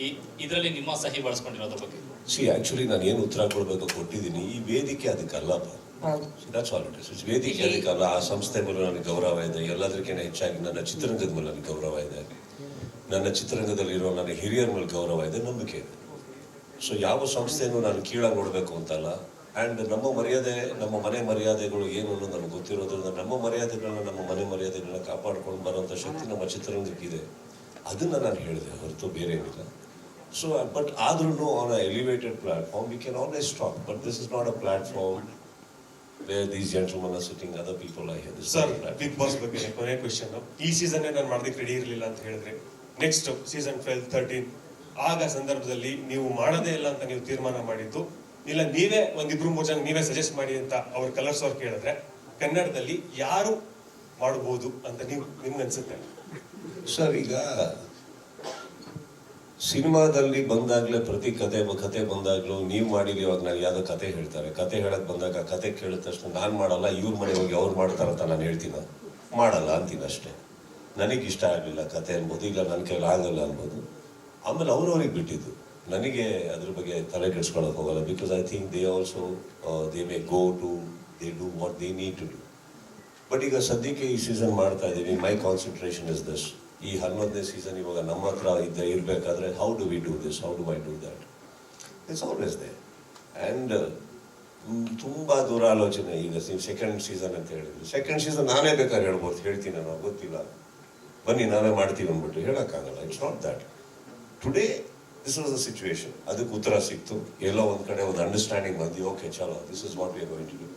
ಈ ಇದರಲ್ಲಿ ನಿಮ್ಮ ಸಹಿ ಬಳಸ್ಕೊಂಡಿರೋದ್ರ ಬಗ್ಗೆ. ಸಿ ಆ್ಯಕ್ಚುಲಿ ನಾನು ಏನು ಉತ್ತರ ಕೊಡಬೇಕು ಕೊಟ್ಟಿದ್ದೀನಿ. ಈ ವೇದಿಕೆ ಅದಕ್ಕಲ್ಲಪ್ಪ. ದಟ್ಸ್ ಆಲ್ ಇಟ್ ಇಸ್ ವೇದಿಕೆ ಅದಕ್ಕಲ್ಲ ಆ ಸಂಸ್ಥೆ ಮೇಲೆ ನನಗೆ ಗೌರವ ಇದೆ. ಎಲ್ಲದಕ್ಕಿಂತ ಹೆಚ್ಚಾಗಿ ನನ್ನ ಚಿತ್ರರಂಗದ ಮೇಲೆ ನನಗೆ ಗೌರವ ಇದೆ. ನನ್ನ ಚಿತ್ರರಂಗದಲ್ಲಿರೋ ನನ್ನ ಹಿರಿಯರ ಮೇಲೆ ಗೌರವ ಇದೆ ನಂಬಿಕೆ ಇದೆ. ಸೊ ಯಾವ ಸಂಸ್ಥೆಯನ್ನು ನಾನು ಕೀಳಾಗಿ ನೋಡಬೇಕು ಅಂತಲ್ಲ ಆ್ಯಂಡ್ ನಮ್ಮ ಮರ್ಯಾದೆ ನಮ್ಮ ಮನೆ ಮರ್ಯಾದೆಗಳು ಏನು ಅನ್ನೋದು ನನಗೆ ಗೊತ್ತಿರೋದ್ರಿಂದ ನಮ್ಮ ಮರ್ಯಾದೆಗಳನ್ನ ನಮ್ಮ ಮನೆ ಮರ್ಯಾದೆಗಳನ್ನ ಕಾಪಾಡ್ಕೊಂಡು ಬರೋಂಥ ಶಕ್ತಿ ನಮ್ಮ ಚಿತ್ರರಂಗಕ್ಕಿದೆ. ಅದನ್ನು ನಾನು ಹೇಳಿದೆ ಹೊರತು ಬೇರೆ ಏನಿಲ್ಲ. ಸೊ ಬಟ್ ಆದ್ರೂ on a elevated platform we can always stop but this is not a platform where these gentleman are sitting other people I hear sir Bigg Boss ಬಗ್ಗೆ ಕೊನೆ ಕ್ವೆಶನ್ ಈ ಸೀಸನ್ ನಾನು ಮಾಡೋದಕ್ಕೆ ರೆಡಿ ಇರಲಿಲ್ಲ ಅಂತ ಹೇಳಿದ್ರೆ next season twelve thirteen ಆಗ ಸಂದರ್ಭದಲ್ಲಿ ನೀವು ಮಾಡೋದೇ ಇಲ್ಲ ಅಂತ ನೀವು ತೀರ್ಮಾನ ಮಾಡಿದ್ದು ಇಲ್ಲ ನೀವೇ ಒಂದಿಬ್ರು ಮೂರು ಜನ ನೀವೇ ಸಜೆಸ್ಟ್ ಮಾಡಿ ಅಂತ ಅವ್ರ ಕಲರ್ಸ್ ಅವ್ರು ಕೇಳಿದ್ರೆ ಕನ್ನಡದಲ್ಲಿ ಯಾರು ಮಾಡ್ಬೋದು ಅಂತ ನೀವು ನಿಮ್ಗೆ ಅನ್ಸುತ್ತೆ? ಸರ್ ಈಗ ಸಿನಿಮಾದಲ್ಲಿ ಬಂದಾಗಲೇ ಪ್ರತಿ ಕತೆ ಕತೆ ಬಂದಾಗಲೂ ನೀವು ಮಾಡಿಲ್ಲ ಇವಾಗ ನಾನು ಯಾವುದೋ ಕತೆ ಹೇಳ್ತಾರೆ. ಕತೆ ಹೇಳಕ್ಕೆ ಬಂದಾಗ ಕತೆ ಕೇಳಿದ ತಕ್ಷಣ ನಾನು ಮಾಡಲ್ಲ, ಇವ್ರ ಮನೆ ಹೋಗಿ ಅವ್ರು ಮಾಡ್ತಾರಂತ ನಾನು ಹೇಳ್ತೀನ. ಮಾಡಲ್ಲ ಅಂತೀನಿ ಅಷ್ಟೇ. ನನಗೆ ಇಷ್ಟ ಆಗಲಿಲ್ಲ ಕತೆ ಅನ್ಬೋದು, ಇಲ್ಲ ನನ್ನ ಕೈಲಿ ಆಗಲ್ಲ ಅನ್ಬೋದು. ಆಮೇಲೆ ಅವ್ರವ್ರಿಗೆ ಬಿಟ್ಟಿದ್ದು. ನನಗೆ ಅದ್ರ ಬಗ್ಗೆ ತಲೆ ಕೆಡ್ಸ್ಕೊಳಕ್ ಹೋಗಲ್ಲ. Because I think they also they may go to they do what they need to do but ಈಗ ಸದ್ಯಕ್ಕೆ ಈ ಸೀಸನ್ ಮಾಡ್ತಾ ಇದ್ದೀವಿ ಮೈ ಕಾನ್ಸಂಟ್ರೇಷನ್ ಇಸ್ ದಿಸ್ ಈ ಹನ್ನೊಂದನೇ ಸೀಸನ್ ಇವಾಗ ನಮ್ಮ ಹತ್ರ ಇದ್ದ ಇರಬೇಕಾದ್ರೆ how do we do this how do I do that it's always they and ತುಂಬ ದುರಾಲೋಚನೆ ಈಗ ನೀವು ಸೆಕೆಂಡ್ ಸೀಸನ್ ಅಂತ ಹೇಳಿದ್ರು. ಸೆಕೆಂಡ್ ಸೀಸನ್ ನಾನೇ ಬೇಕಾದ್ರೆ ಹೇಳ್ಬೋದು. ಹೇಳ್ತೀನಿ ನಾನು, ಗೊತ್ತಿಲ್ಲ. ಬನ್ನಿ, ನಾವೇ ಮಾಡ್ತೀವಿ ಅಂದ್ಬಿಟ್ಟು ಹೇಳೋಕ್ಕಾಗಲ್ಲ. It's not that today this was the situation ಅದಕ್ಕೆ ಉತ್ತರ ಸಿಕ್ತು. ಎಲ್ಲೋ ಒಂದು ಕಡೆ ಒಂದು ಅಂಡರ್ಸ್ಟ್ಯಾಂಡಿಂಗ್ ಬಂದು ಓಕೆ ಚಲೋ. This is what we going to do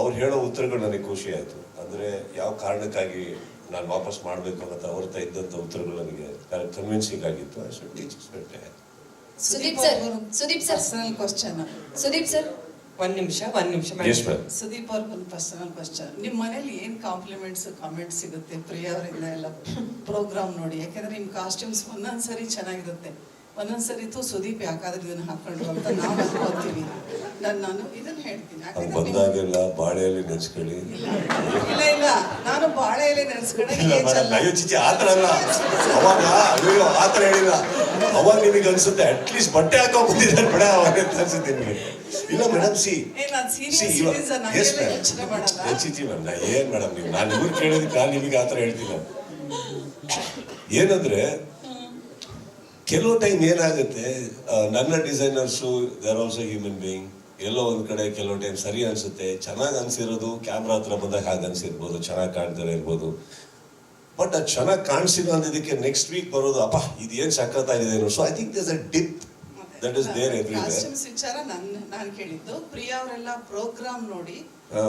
ಅವ್ರು ಹೇಳೋ ಉತ್ತರಗಳು ನನಗೆ ಖುಷಿ ಆಯಿತು. ಅಂದರೆ ಯಾವ ಕಾರಣಕ್ಕಾಗಿ ನಾನು ವಾಪಸ್ ಮಾಡಬೇಕು ಅಂತ ಹೊರತಾ ಇದ್ದಂತ ಉತ್ತರಗಳು ನನಗೆ ಕನ್ವಿನ್ಸಿಂಗ್ ಆಗಿತ್ತು. I should teach Sudeep sir Sudeep sir. Personal question Sudeep sir. ಒಂದ್ ನಿಮಿಷ ಒಂದ್ ನಿಮಿಷ. ಸುದೀಪ್ ಅವ್ರಿಗೆ ಒಂದು ಪರ್ಸನಲ್ ಕ್ವಶನ್ ನಿಮ್ಮ ಮನೇಲಿ ಏನ್ ಕಾಂಪ್ಲಿಮೆಂಟ್ಸ್ ಕಾಮೆಂಟ್ ಸಿಗುತ್ತೆ? ಪ್ರಿಯ ಅವರಿಂದ ಎಲ್ಲ ಪ್ರೋಗ್ರಾಮ್ ನೋಡಿ. ಯಾಕಂದ್ರೆ ನಿಮ್ ಕಾಸ್ಟ್ಯೂಮ್ಸ್ ಒಂದೊಂದ್ಸರಿ ಚೆನ್ನಾಗಿರುತ್ತೆ. ಒಂದೊಂದ್ಸರಿ ತು ಸುದೀಪ್ ಯಾಕಾದ್ರೂ ಇದನ್ನ ಹಾಕೊಂಡು ಅಂತ ನಾವು ಅನ್ಕೋತೀವಿ ನಾನು ನಾನು ಇದನ್ನ ಹೇಳ್ತೀನಿ. ಯಾಕಂದ್ರೆ ಬಂದಾಗೆಲ್ಲ ಬಾಳೆಯಲ್ಲಿ ನೆನೆಸ್ಕೊಳ್ಳಿ. ಇಲ್ಲ ಇಲ್ಲ. ನಾನು ಬಾಳೆಯಲ್ಲಿ ಅಲ್ಲ. ಅಯ್ಯೋ ಚಿಚಿ ಆ ಥರ ಅಲ್ಲ. ಅವಾಗ ಅಯ್ಯೋ ಆತರ ಹೇಳಿಲ್ಲ. ಅವಾಗ ನಿಮಗೆ ಅನ್ಸುತ್ತೆ ಅಟ್ಲೀಸ್ಟ್ ಬಟ್ಟೆ ಹಾಕೋ ಬಂದಿದ್ದಾರೆ ಬೇಡ ಅವಾಗ ಅಂತ ಅನ್ಸುತ್ತೆ ನಿಮಗೆ ಇಲ್ಲ ಮೇಡಮ್ ಸಿ. ಎಸ್. ಮೇಡಮ್ ಚಿಚಿ ಮೇಡಮ್ ನಾ ಏನ್ ಮೇಡಮ್ ನೀವು ನಾನು ಇವ್ರು ಕೇಳೋದಕ್ಕೆ ನಾನು ನಿಮಗೆ ಆತರ ಹೇಳ್ತಿಲ್ಲ. ಹೇಳ್ತೀನಿ ಏನಂದ್ರೆ ಕೆಲವು ಟೈಮ್ ಏನಾಗುತ್ತೆ ನನ್ನ designers there also human being ಎಲ್ಲೋ ಒಂದು ಕಡೆ ಕೆಲವು ಟೈಮ್ ಸರಿ ಅನಿಸುತ್ತೆ, ಚೆನ್ನಾಗಿ ಅನ್ಸಿರೋದು ಕ್ಯಾಮ್ರಾ ಹತ್ರ ಬಂದಾಗ ಹಾಗೆ ಅನಿಸಿರ್ಬೋದು, ಚೆನ್ನಾಗಿ ಕಾಣ್ತಾರೆ ಇರ್ಬೋದು. ಬಟ್ ಅದು ಚೆನ್ನಾಗಿ ಕಾಣಿಸಿಲ್ಲ ಅಂದಿದ್ದಕ್ಕೆ ನೆಕ್ಸ್ಟ್ ವೀಕ್ ಬರೋದು, ಅಪ್ಪ, ಇದು ಏನು ಸಖತ್ತಾಗಿದೆ so I think thus a dip that is there every ನಾನು ಕೇಳಿದ್ದು. ಪ್ರಿಯಾ ಅವರೆಲ್ಲ ಪ್ರೋಗ್ರಾಮ್ ನೋಡಿ.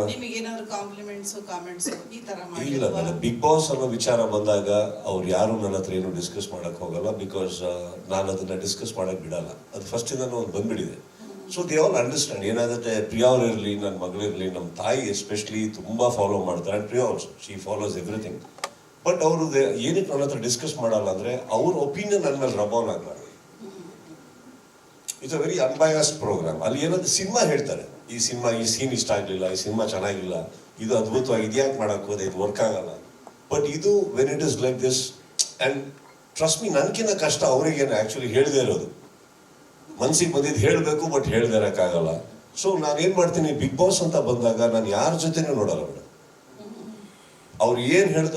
ನಿಮಗೆ ಏನಾದ್ರು ಕಾಂಪ್ಲಿಮೆಂಟ್ಸ್ ಕಾಮೆಂಟ್ಸ್ ಈ ತರ ಇಲ್ಲ ಬಿಗ್ ಬಾಸ್ ಅನ್ನೋ ವಿಚಾರ ಬಂದಾಗ ಅವ್ರು ಯಾರು ನನ್ನ ಹತ್ರ ಏನು ಡಿಸ್ಕಸ್ ಮಾಡಕ್ ಹೋಗಲ್ಲ ಬಿಕಾಸ್ ನಾನು ಅದನ್ನ ಡಿಸ್ಕಸ್ ಮಾಡಕ್ ಬಿಡಲ್ಲ. ಅದು ಫಸ್ಟ್ ಇಂದ ಒಂದು ಬಂದ್ಬಿಡಿದೆ ಸೊ ದೇ ಆಲ್ ಅಂಡರ್ಸ್ಟ್ಯಾಂಡ್ ಏನಾಗುತ್ತೆ ಪ್ರಿಯಾ ಅವ್ರು ಇರಲಿ ನನ್ನ ಮಗಳಿರಲಿ ನಮ್ಮ ತಾಯಿ ಎಸ್ಪೆಷಲಿ ತುಂಬಾ ಫಾಲೋ ಮಾಡ್ತಾರೆ. And Priya also she follows everything but ಅವರು ಏನಕ್ಕೆ ನನ್ನ ಹತ್ರ ಡಿಸ್ಕಸ್ ಮಾಡಲ್ಲ ಅಂದ್ರೆ ಅವ್ರ ಒಪಿನಿಯನ್ ನನ್ನ ಮೇಲೆ ರಬೌನ್ ಆಗಲ್ಲ it's a very unbiased programme ಅಲ್ಲಿ ಏನಾದ್ರು ಸಿನಿಮಾ ಹೇಳ್ತಾರೆ. ಈ ಸಿನಿಮಾ, ಈ ಸೀನ್ ಇಷ್ಟ ಆಗಲಿಲ್ಲ, ಈ ಸಿನಿಮಾ ಚೆನ್ನಾಗಿಲ್ಲ, ಇದು ಅದ್ಭುತವಾಗಿ ಇದ್ಯಾಕೆ ಮಾಡಕ್ ಹೋದೆ, ಇದು ವರ್ಕ್ ಆಗಲ್ಲ. ಬಟ್ ಇದು when it is like this and trust me ನನಗಿಂತ ಕಷ್ಟ ಅವರಿಗೇನು ಆ್ಯಕ್ಚುಲಿ ಹೇಳದೇ ಇರೋದು. ಮನ್ಸಿಗೆ ಬಂದಿದ್ದು ಹೇಳಬೇಕು ಬಟ್ ಹೇಳ್ದೇ ಇರೋಕ್ಕಾಗಲ್ಲ. ಸೊ ನಾನು ಏನು ಮಾಡ್ತೀನಿ ಬಿಗ್ ಬಾಸ್ ಅಂತ ಬಂದಾಗ ನಾನು ಯಾರ ಜೊತೆನೂ ನೋಡಲ್ಲ ಮೇಡಮ್ ಅವ್ರು ಏನು ಹೇಳ್ದ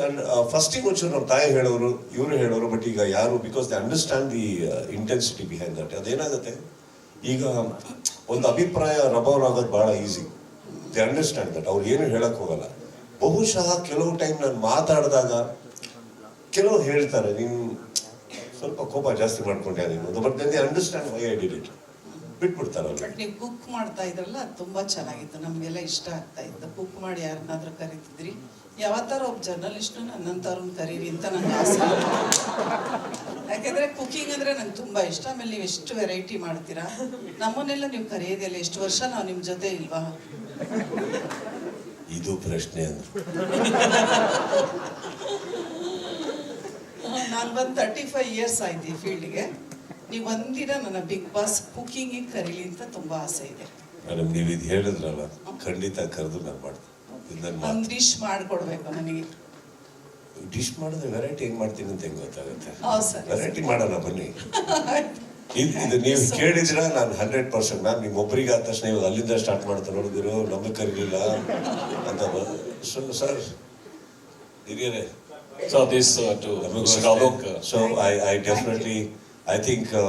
ಫಸ್ಟಿಗೆ ಒಂಚೂರು ನಮ್ಮ ತಾಯಿ ಹೇಳೋರು, ಇವರು ಹೇಳೋರು ಬಟ್ ಈಗ ಯಾರು because they understand the intensity behind that ಅದೇನಾಗುತ್ತೆ? ಈಗ ಒಂದು ಅಭಿಪ್ರಾಯ ರಬ್ ಆಗೋದು ಬಹಳ ಈಸಿ. ದೇ ಅಂಡರ್ಸ್ಟ್ಯಾಂಡ್ ದಟ್ ಅವ್ರು ಏನು ಹೇಳಕ್ ಹೋಗಲ್ಲ. ಬಹುಶಃ ಕೆಲವು ಟೈಮ್ ನಾನು ಮಾತಾಡಿದಾಗ ಕೆಲವು ಹೇಳ್ತಾರೆ, ನೀನು ಸ್ವಲ್ಪ ಕೋಪ ಜಾಸ್ತಿ ಮಾಡ್ಕೊಂಡೆ ನೀನು? But they understand why I did it ಬಿಟ್ಬಿಡ್ತಾರೆ ಬಟ್ ನೀವು ಕುಕ್ ಮಾಡ್ತಾ ಇದ್ರಲ್ಲ ತುಂಬಾ ಚೆನ್ನಾಗಿತ್ತು. ನಮಗೆಲ್ಲ ಇಷ್ಟ ಆಗ್ತಾ ಇತ್ತು. ಕುಕ್ ಮಾಡಿ ಯಾರನ್ನಾದ್ರೂ ಕರಿತಿದ್ರಿ. ಯಾವತ್ತಾರ ಒಬ್ಬ ಜರ್ನಲಿಸ್ಟ್ ನನ್ನಂತಾರು ಕರೀರಿ ಅಂತ ನಂಗೆ ಆಸೆ. ಯಾಕೆಂದ್ರೆ ಕುಕಿಂಗ್ ಅಂದ್ರೆ ನಂಗೆ ತುಂಬಾ ಇಷ್ಟ. ಆಮೇಲೆ ನೀವು ಎಷ್ಟು ವೆರೈಟಿ ಮಾಡ್ತೀರಾ? ನಮ್ಮನ್ನೆಲ್ಲ ನೀವು ಕರೆಯೋದಿಲ್ಲ ಎಷ್ಟು ವರ್ಷ ನಾವು ನಿಮ್ಮ ಜೊತೆ ಇಲ್ವಾ? ಇದು ಪ್ರಶ್ನೆ ಅಂದ್ರೆ. ನಾನು ಬಂದು ತರ್ಟಿ ಫೈವ್ ಇಯರ್ಸ್ ಆಯ್ತು ಈ ಫೀಲ್ಡ್ಗೆ ನೀವು ಒಂದಿನ ನನ್ನ ಬಿಗ್ ಬಾಸ್ ಕುಕಿಂಗಿಗೆ ಕರೀಲಿ ಅಂತ ತುಂಬಾ ಆಸೆ ಇದೆ. ಮೇಡಮ್ ನೀವು ಇದು ಹೇಳಿದ್ರಲ್ಲ ಖಂಡಿತ ಕರೆದು ನಾನು ಮಾಡ್ತೀನಿ ಒಂದು ಡಿಶ್ ಮಾಡ್ಕೊಡ್ಬೇಕು ನನಗೆ ಡಿಶ್ ಮಾಡಿದ್ರೆ ವೆರೈಟಿ ಹೆಂಗ್ ಮಾಡ್ತೀನಿ ಅಂತ ಹೆಂಗ್ ಗೊತ್ತಾಗುತ್ತೆ? ಹೌದು ಸರ್. ವೆರೈಟಿ ಮಾಡೋಣ ಬನ್ನಿ. [laughs] ಇದು ಇದು ನೀವು ಕೇಳಿದ್ರ ನಾನು ಹಂಡ್ರೆಡ್ ಪರ್ಸೆಂಟ್ ಮ್ಯಾಮ್ ನಿಮ್ಮ ಒಬ್ಬರಿಗೆ ಆದ ತಕ್ಷಣ ಇವಾಗ ಅಲ್ಲಿಂದ ಸ್ಟಾರ್ಟ್ ಮಾಡ್ತಾರೆ ನೋಡಿದ್ರು ನಮಗೆ ಕರೀಲಿಲ್ಲ ಅಂತ ಸರ್ ಹಿರಿಯರೇ. So this uh, to uh, so I I definitely I So.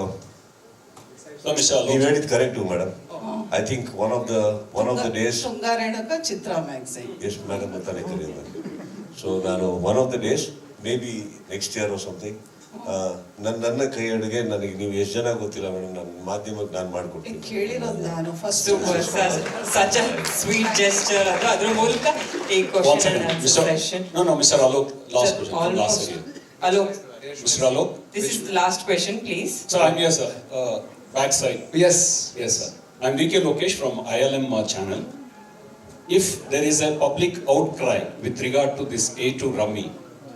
ನೀವು ಹೇಳಿದ್ದು ಹೇಳಿದ್ correct madam I think one of the one of the days ಶೃಂಗಾರೇಣಕ ಚಿತ್ರ ಮ್ಯಾಗ್ಝೈನ್ ಎಷ್ಟು ಮೇಡಮ್ ಅಂತಾನೆ ಕರೆಯೋದು ಸೊ ನಾನು one of the days maybe next year something ನನ್ನ ನನ್ನ ಕೈ ಅಡುಗೆ ನನಗೆ ನೀವು ಎಷ್ಟು ಜನ ಗೊತ್ತಿಲ್ಲ ಮೇಡಮ್ ನನ್ನ ಮಾಧ್ಯಮಕ್ಕೆ ನಾನು ಮಾಡ್ಕೊಡ್ತೀನಿ ಕೇಳಿರೋದು ನಾನು ಫಸ್ಟ್ ಸಚ್ ಸ್ವೀಟ್ ಜೆಸ್ಚರ್ ಅದು ಅದರ ಮೂಲಕ ಈ second. And Mr. Session No, last Mr. Alok, Alok hello Mr. This is last question please sir I am here, sir back side Yes. Yes, sir. I'm VK Lokesh from ILM channel. If there is a public outcry with regard to this A2 Rummy,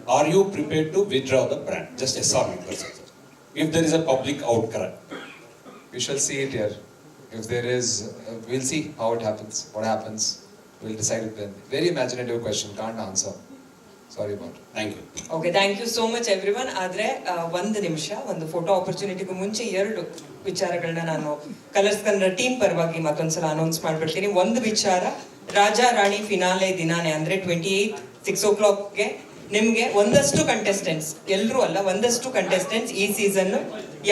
are you prepared to withdraw the brand? Just yes or. If there is a public outcry. We shall see it here. If there is, uh, we'll see how it happens, what happens. We'll decide it then. Very imaginative question, can't answer. Sorry thank you. Okay thank you so much everyone ಆದರೆ ಒಂದು ನಿಮಿಷ, ಒಂದು photo ಆಪರ್ಚುನಿಟಿಗೂ ಮುಂಚೆ ಎರಡು ವಿಚಾರಗಳನ್ನ ನಾನು colours Kannada team ಪರವಾಗಿ ಮತ್ತೊಂದ್ಸಲ announce ಮಾಡ್ಬಿಡ್ತೀನಿ. ಒಂದು ವಿಚಾರ, ರಾಜಾ ರಾಣಿ ಫಿನಾಲೆ ದಿನಾನೇ ಅಂದ್ರೆ ಟ್ವೆಂಟಿ ಏಯ್ತ್ ಸಿಕ್ಸ್ ಓ ಕ್ಲಾಕ್ಗೆ ನಿಮ್ಗೆ ಒಂದಷ್ಟು ಕಂಟೆಸ್ಟೆಂಟ್ಸ್ ಎಲ್ಲರೂ ಅಲ್ಲ, ಒಂದಷ್ಟು ಕಂಟೆಸ್ಟೆಂಟ್ಸ್ ಈ ಸೀಸನ್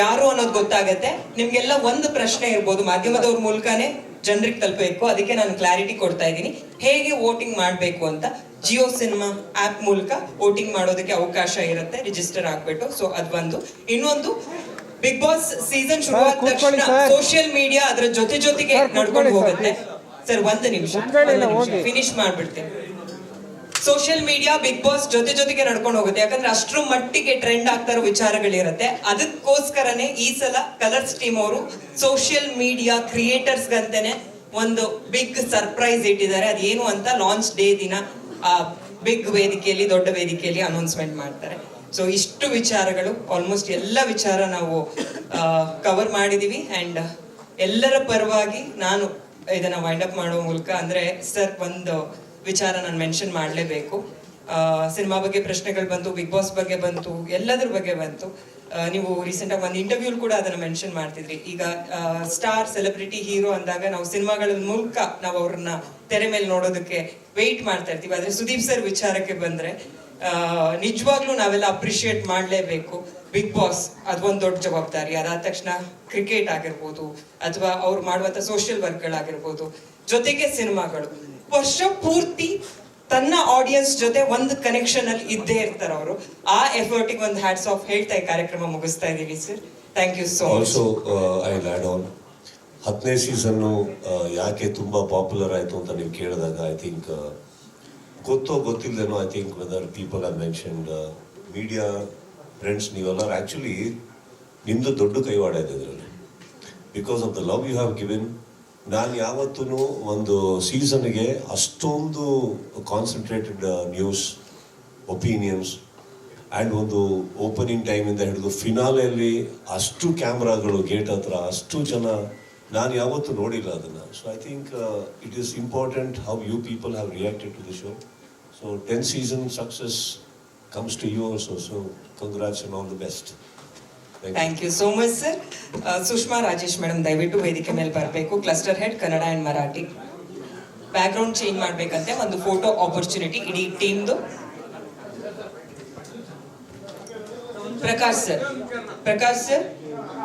ಯಾರು ಅನ್ನೋದು ಗೊತ್ತಾಗತ್ತೆ. ನಿಮ್ಗೆಲ್ಲ ಒಂದು ಪ್ರಶ್ನೆ ಇರ್ಬೋದು ಮಾಧ್ಯಮದವ್ರ ಮೂಲಕನೇ. ಜನರಿಗೆ ತಲುಪಬೇಕು ಅದಕ್ಕೆ ನಾನು ಕ್ಲಾರಿಟಿ ಕೊಡ್ತಾ ಇದ್ದೀನಿ. ಹೇಗೆ ವೋಟಿಂಗ್ ಮಾಡಬೇಕು ಅಂತ ಜಿಯೋ ಸಿನಿಮಾ ಆಪ್ ಮೂಲಕ ವೋಟಿಂಗ್ ಮಾಡೋದಕ್ಕೆ ಅವಕಾಶ ಇರುತ್ತೆ ರಿಜಿಸ್ಟರ್ ಆಗ್ಬಿಟ್ಟು. ಸೊ ಒಂದು ಇನ್ನೊಂದು ಬಿಗ್ ಬಾಸ್ ಸೀಸನ್ ಶುರುವಾದ ತಕ್ಷಣ ಸೋಷಿಯಲ್ ಮೀಡಿಯಾ ಅದರ ಜೊತೆ ಜೊತೆಗೆ ನಡ್ಕೊಂಡು ಹೋಗುತ್ತೆ. ಸರ್ ಒಂದು ನಿಮಿಷ ಫಿನಿಶ್ ಮಾಡ್ಬಿಡ್ತೀನಿ. ಸೋಷಿಯಲ್ ಮೀಡಿಯಾ ಬಿಗ್ ಬಾಸ್ ಜೊತೆ ಜೊತೆಗೆ ನಡ್ಕೊಂಡು ಹೋಗುತ್ತೆ. ಯಾಕಂದ್ರೆ ಅಷ್ಟ್ರ ಮಟ್ಟಿಗೆ ಟ್ರೆಂಡ್ ಆಗ್ತಾ ಇರೋ ವಿಚಾರಗಳಿರುತ್ತೆ. ಅದಕ್ಕೋಸ್ಕರನೇ ಈ ಸಲ ಕಲರ್ಸ್ ಟೀಮ್ ಅವರು ಸೋಷಿಯಲ್ ಮೀಡಿಯಾ ಕ್ರಿಯೇಟರ್ಸ್ ಗಂತೆನೆ ಒಂದು ಬಿಗ್ ಸರ್ಪ್ರೈಸ್ ಇಟ್ಟಿದ್ದಾರೆ. ಅದೇನು ಅಂತ ಲಾಂಚ್ ಡೇ ದಿನ ಬಿಗ್ ವೇದಿಕೆಯಲ್ಲಿ, ದೊಡ್ಡ ವೇದಿಕೆಯಲ್ಲಿ ಅನೌನ್ಸ್ಮೆಂಟ್ ಮಾಡ್ತಾರೆ. ಸೊ ಇಷ್ಟು ವಿಚಾರಗಳು ಆಲ್ಮೋಸ್ಟ್ ಎಲ್ಲ ವಿಚಾರ ನಾವು ಕವರ್ ಮಾಡಿದೀವಿ. ಅಂಡ್ ಎಲ್ಲರ ಪರವಾಗಿ ನಾನು ಇದನ್ನ ವೈಂಡ್ ಅಪ್ ಮಾಡೋ ಮೂಲಕ ಅಂದ್ರೆ ಸರ್ ಒಂದು ವಿಚಾರ ನಾನು ಮೆನ್ಷನ್ ಮಾಡಲೇಬೇಕು. ಸಿನಿಮಾ ಬಗ್ಗೆ ಪ್ರಶ್ನೆಗಳು ಬಂತು ಬಿಗ್ ಬಾಸ್ ಬಗ್ಗೆ ಬಂತು, ಎಲ್ಲದ್ರ ಬಗ್ಗೆ ಬಂತು. ನೀವು ರೀಸೆಂಟ್ ಆಗಿ ಒಂದು ಇಂಟರ್ವ್ಯೂ ಕೂಡ ಅದನ್ನ ಮೆನ್ಷನ್ ಮಾಡ್ತಿದ್ರಿ. ಈಗ ಸ್ಟಾರ್ ಸೆಲೆಬ್ರಿಟಿ ಹೀರೋ ಅಂದಾಗ ನಾವು ಸಿನಿಮಾಗಳ ಮೂಲಕ ನಾವು ಅವ್ರನ್ನ ತೆರೆ ಮೇಲೆ ನೋಡೋದಕ್ಕೆ ವೆಯ್ಟ್ ಮಾಡ್ತಾ ಇರ್ತೀವಿ. ಆದ್ರೆ ಸುದೀಪ್ ಸರ್ ವಿಚಾರಕ್ಕೆ ಬಂದ್ರೆ ನಿಜವಾಗ್ಲೂ ನಾವೆಲ್ಲ ಅಪ್ರಿಶಿಯೇಟ್ ಮಾಡಲೇಬೇಕು. ಬಿಗ್ ಬಾಸ್ ಅದೊಂದು ದೊಡ್ಡ ಜವಾಬ್ದಾರಿ. ಅದಾದ ತಕ್ಷಣ ಕ್ರಿಕೆಟ್ ಆಗಿರ್ಬೋದು, ಅಥವಾ ಅವ್ರು ಮಾಡುವಂತ ಸೋಷಿಯಲ್ ವರ್ಕ್ಗಳಾಗಿರ್ಬೋದು ಜೊತೆಗೆ ಸಿನಿಮಾಗಳು ವರ್ಷ ಪೂರ್ತಿ ತನ್ನ ಆಡಿಯನ್ಸ್ ಜೊತೆ ಒಂದು ಕನೆಕ್ಷನ್ ಅಲ್ಲಿ ಇದ್ದೇ ಇರ್ತಾರೆ ಅವರು. ಆ ಎಫರ್ಟಿಗೆ ಒಂದು ಹ್ಯಾಟ್ಸ್ ಆಫ್ ಹೇಳ್ತಾ ಈ ಕಾರ್ಯಕ್ರಮ ಮುಗಿಸ್ತಾ ಇದ್ದೀವಿ sir thank you so also I lead ಆನ್ ಹತ್ತನೇ ಸೀಸನ್ನು ಯಾಕೆ ತುಂಬ ಪಾಪ್ಯುಲರ್ ಆಯಿತು ಅಂತ ನೀವು ಕೇಳಿದಾಗ ಐ ಥಿಂಕ್ ಗೊತ್ತೋ ಗೊತ್ತಿಲ್ಲದೇನೋ I think whether people are mentioned media friends ನೀವೆಲ್ಲರೂ ಆ್ಯಕ್ಚುಲಿ ನಿಮ್ಮದು ದೊಡ್ಡ ಕೈವಾಡ ಇದೆ ಇದರಲ್ಲಿ. Because of the love you have given ನಾನು ಯಾವತ್ತೂ ಒಂದು ಸೀಸನ್ಗೆ ಅಷ್ಟೊಂದು ಕಾನ್ಸಂಟ್ರೇಟೆಡ್ ನ್ಯೂಸ್ ಒಪಿನಿಯನ್ಸ್ ಆ್ಯಂಡ್ ಒಂದು ಓಪನಿಂಗ್ ಟೈಮಿಂದ ಹಿಡಿದು ಫಿನಾಲೆಯಲ್ಲಿ ಅಷ್ಟು ಕ್ಯಾಮ್ರಾಗಳು ಗೇಟ್ ಹತ್ರ, ಅಷ್ಟು ಜನ ನಾನು ಯಾವತ್ತೂ ನೋಡಿಲ್ಲ ಅದನ್ನು. So I think it is important how you people have reacted to the show so ten season success comes to you also so and all the best thank you so much sir Sushma Rajesh madam ದಯವಿಟ್ಟು ವೇದಿಕೆ ಮೇಲೆ ಬರಬೇಕು. Cluster head Kannada and Marathi background change ಮಾಡಬೇಕಂತೆ. ಒಂದು photo opportunity ಇಡೀ ಟೀಮ್ದು Prakash sir Prakash sir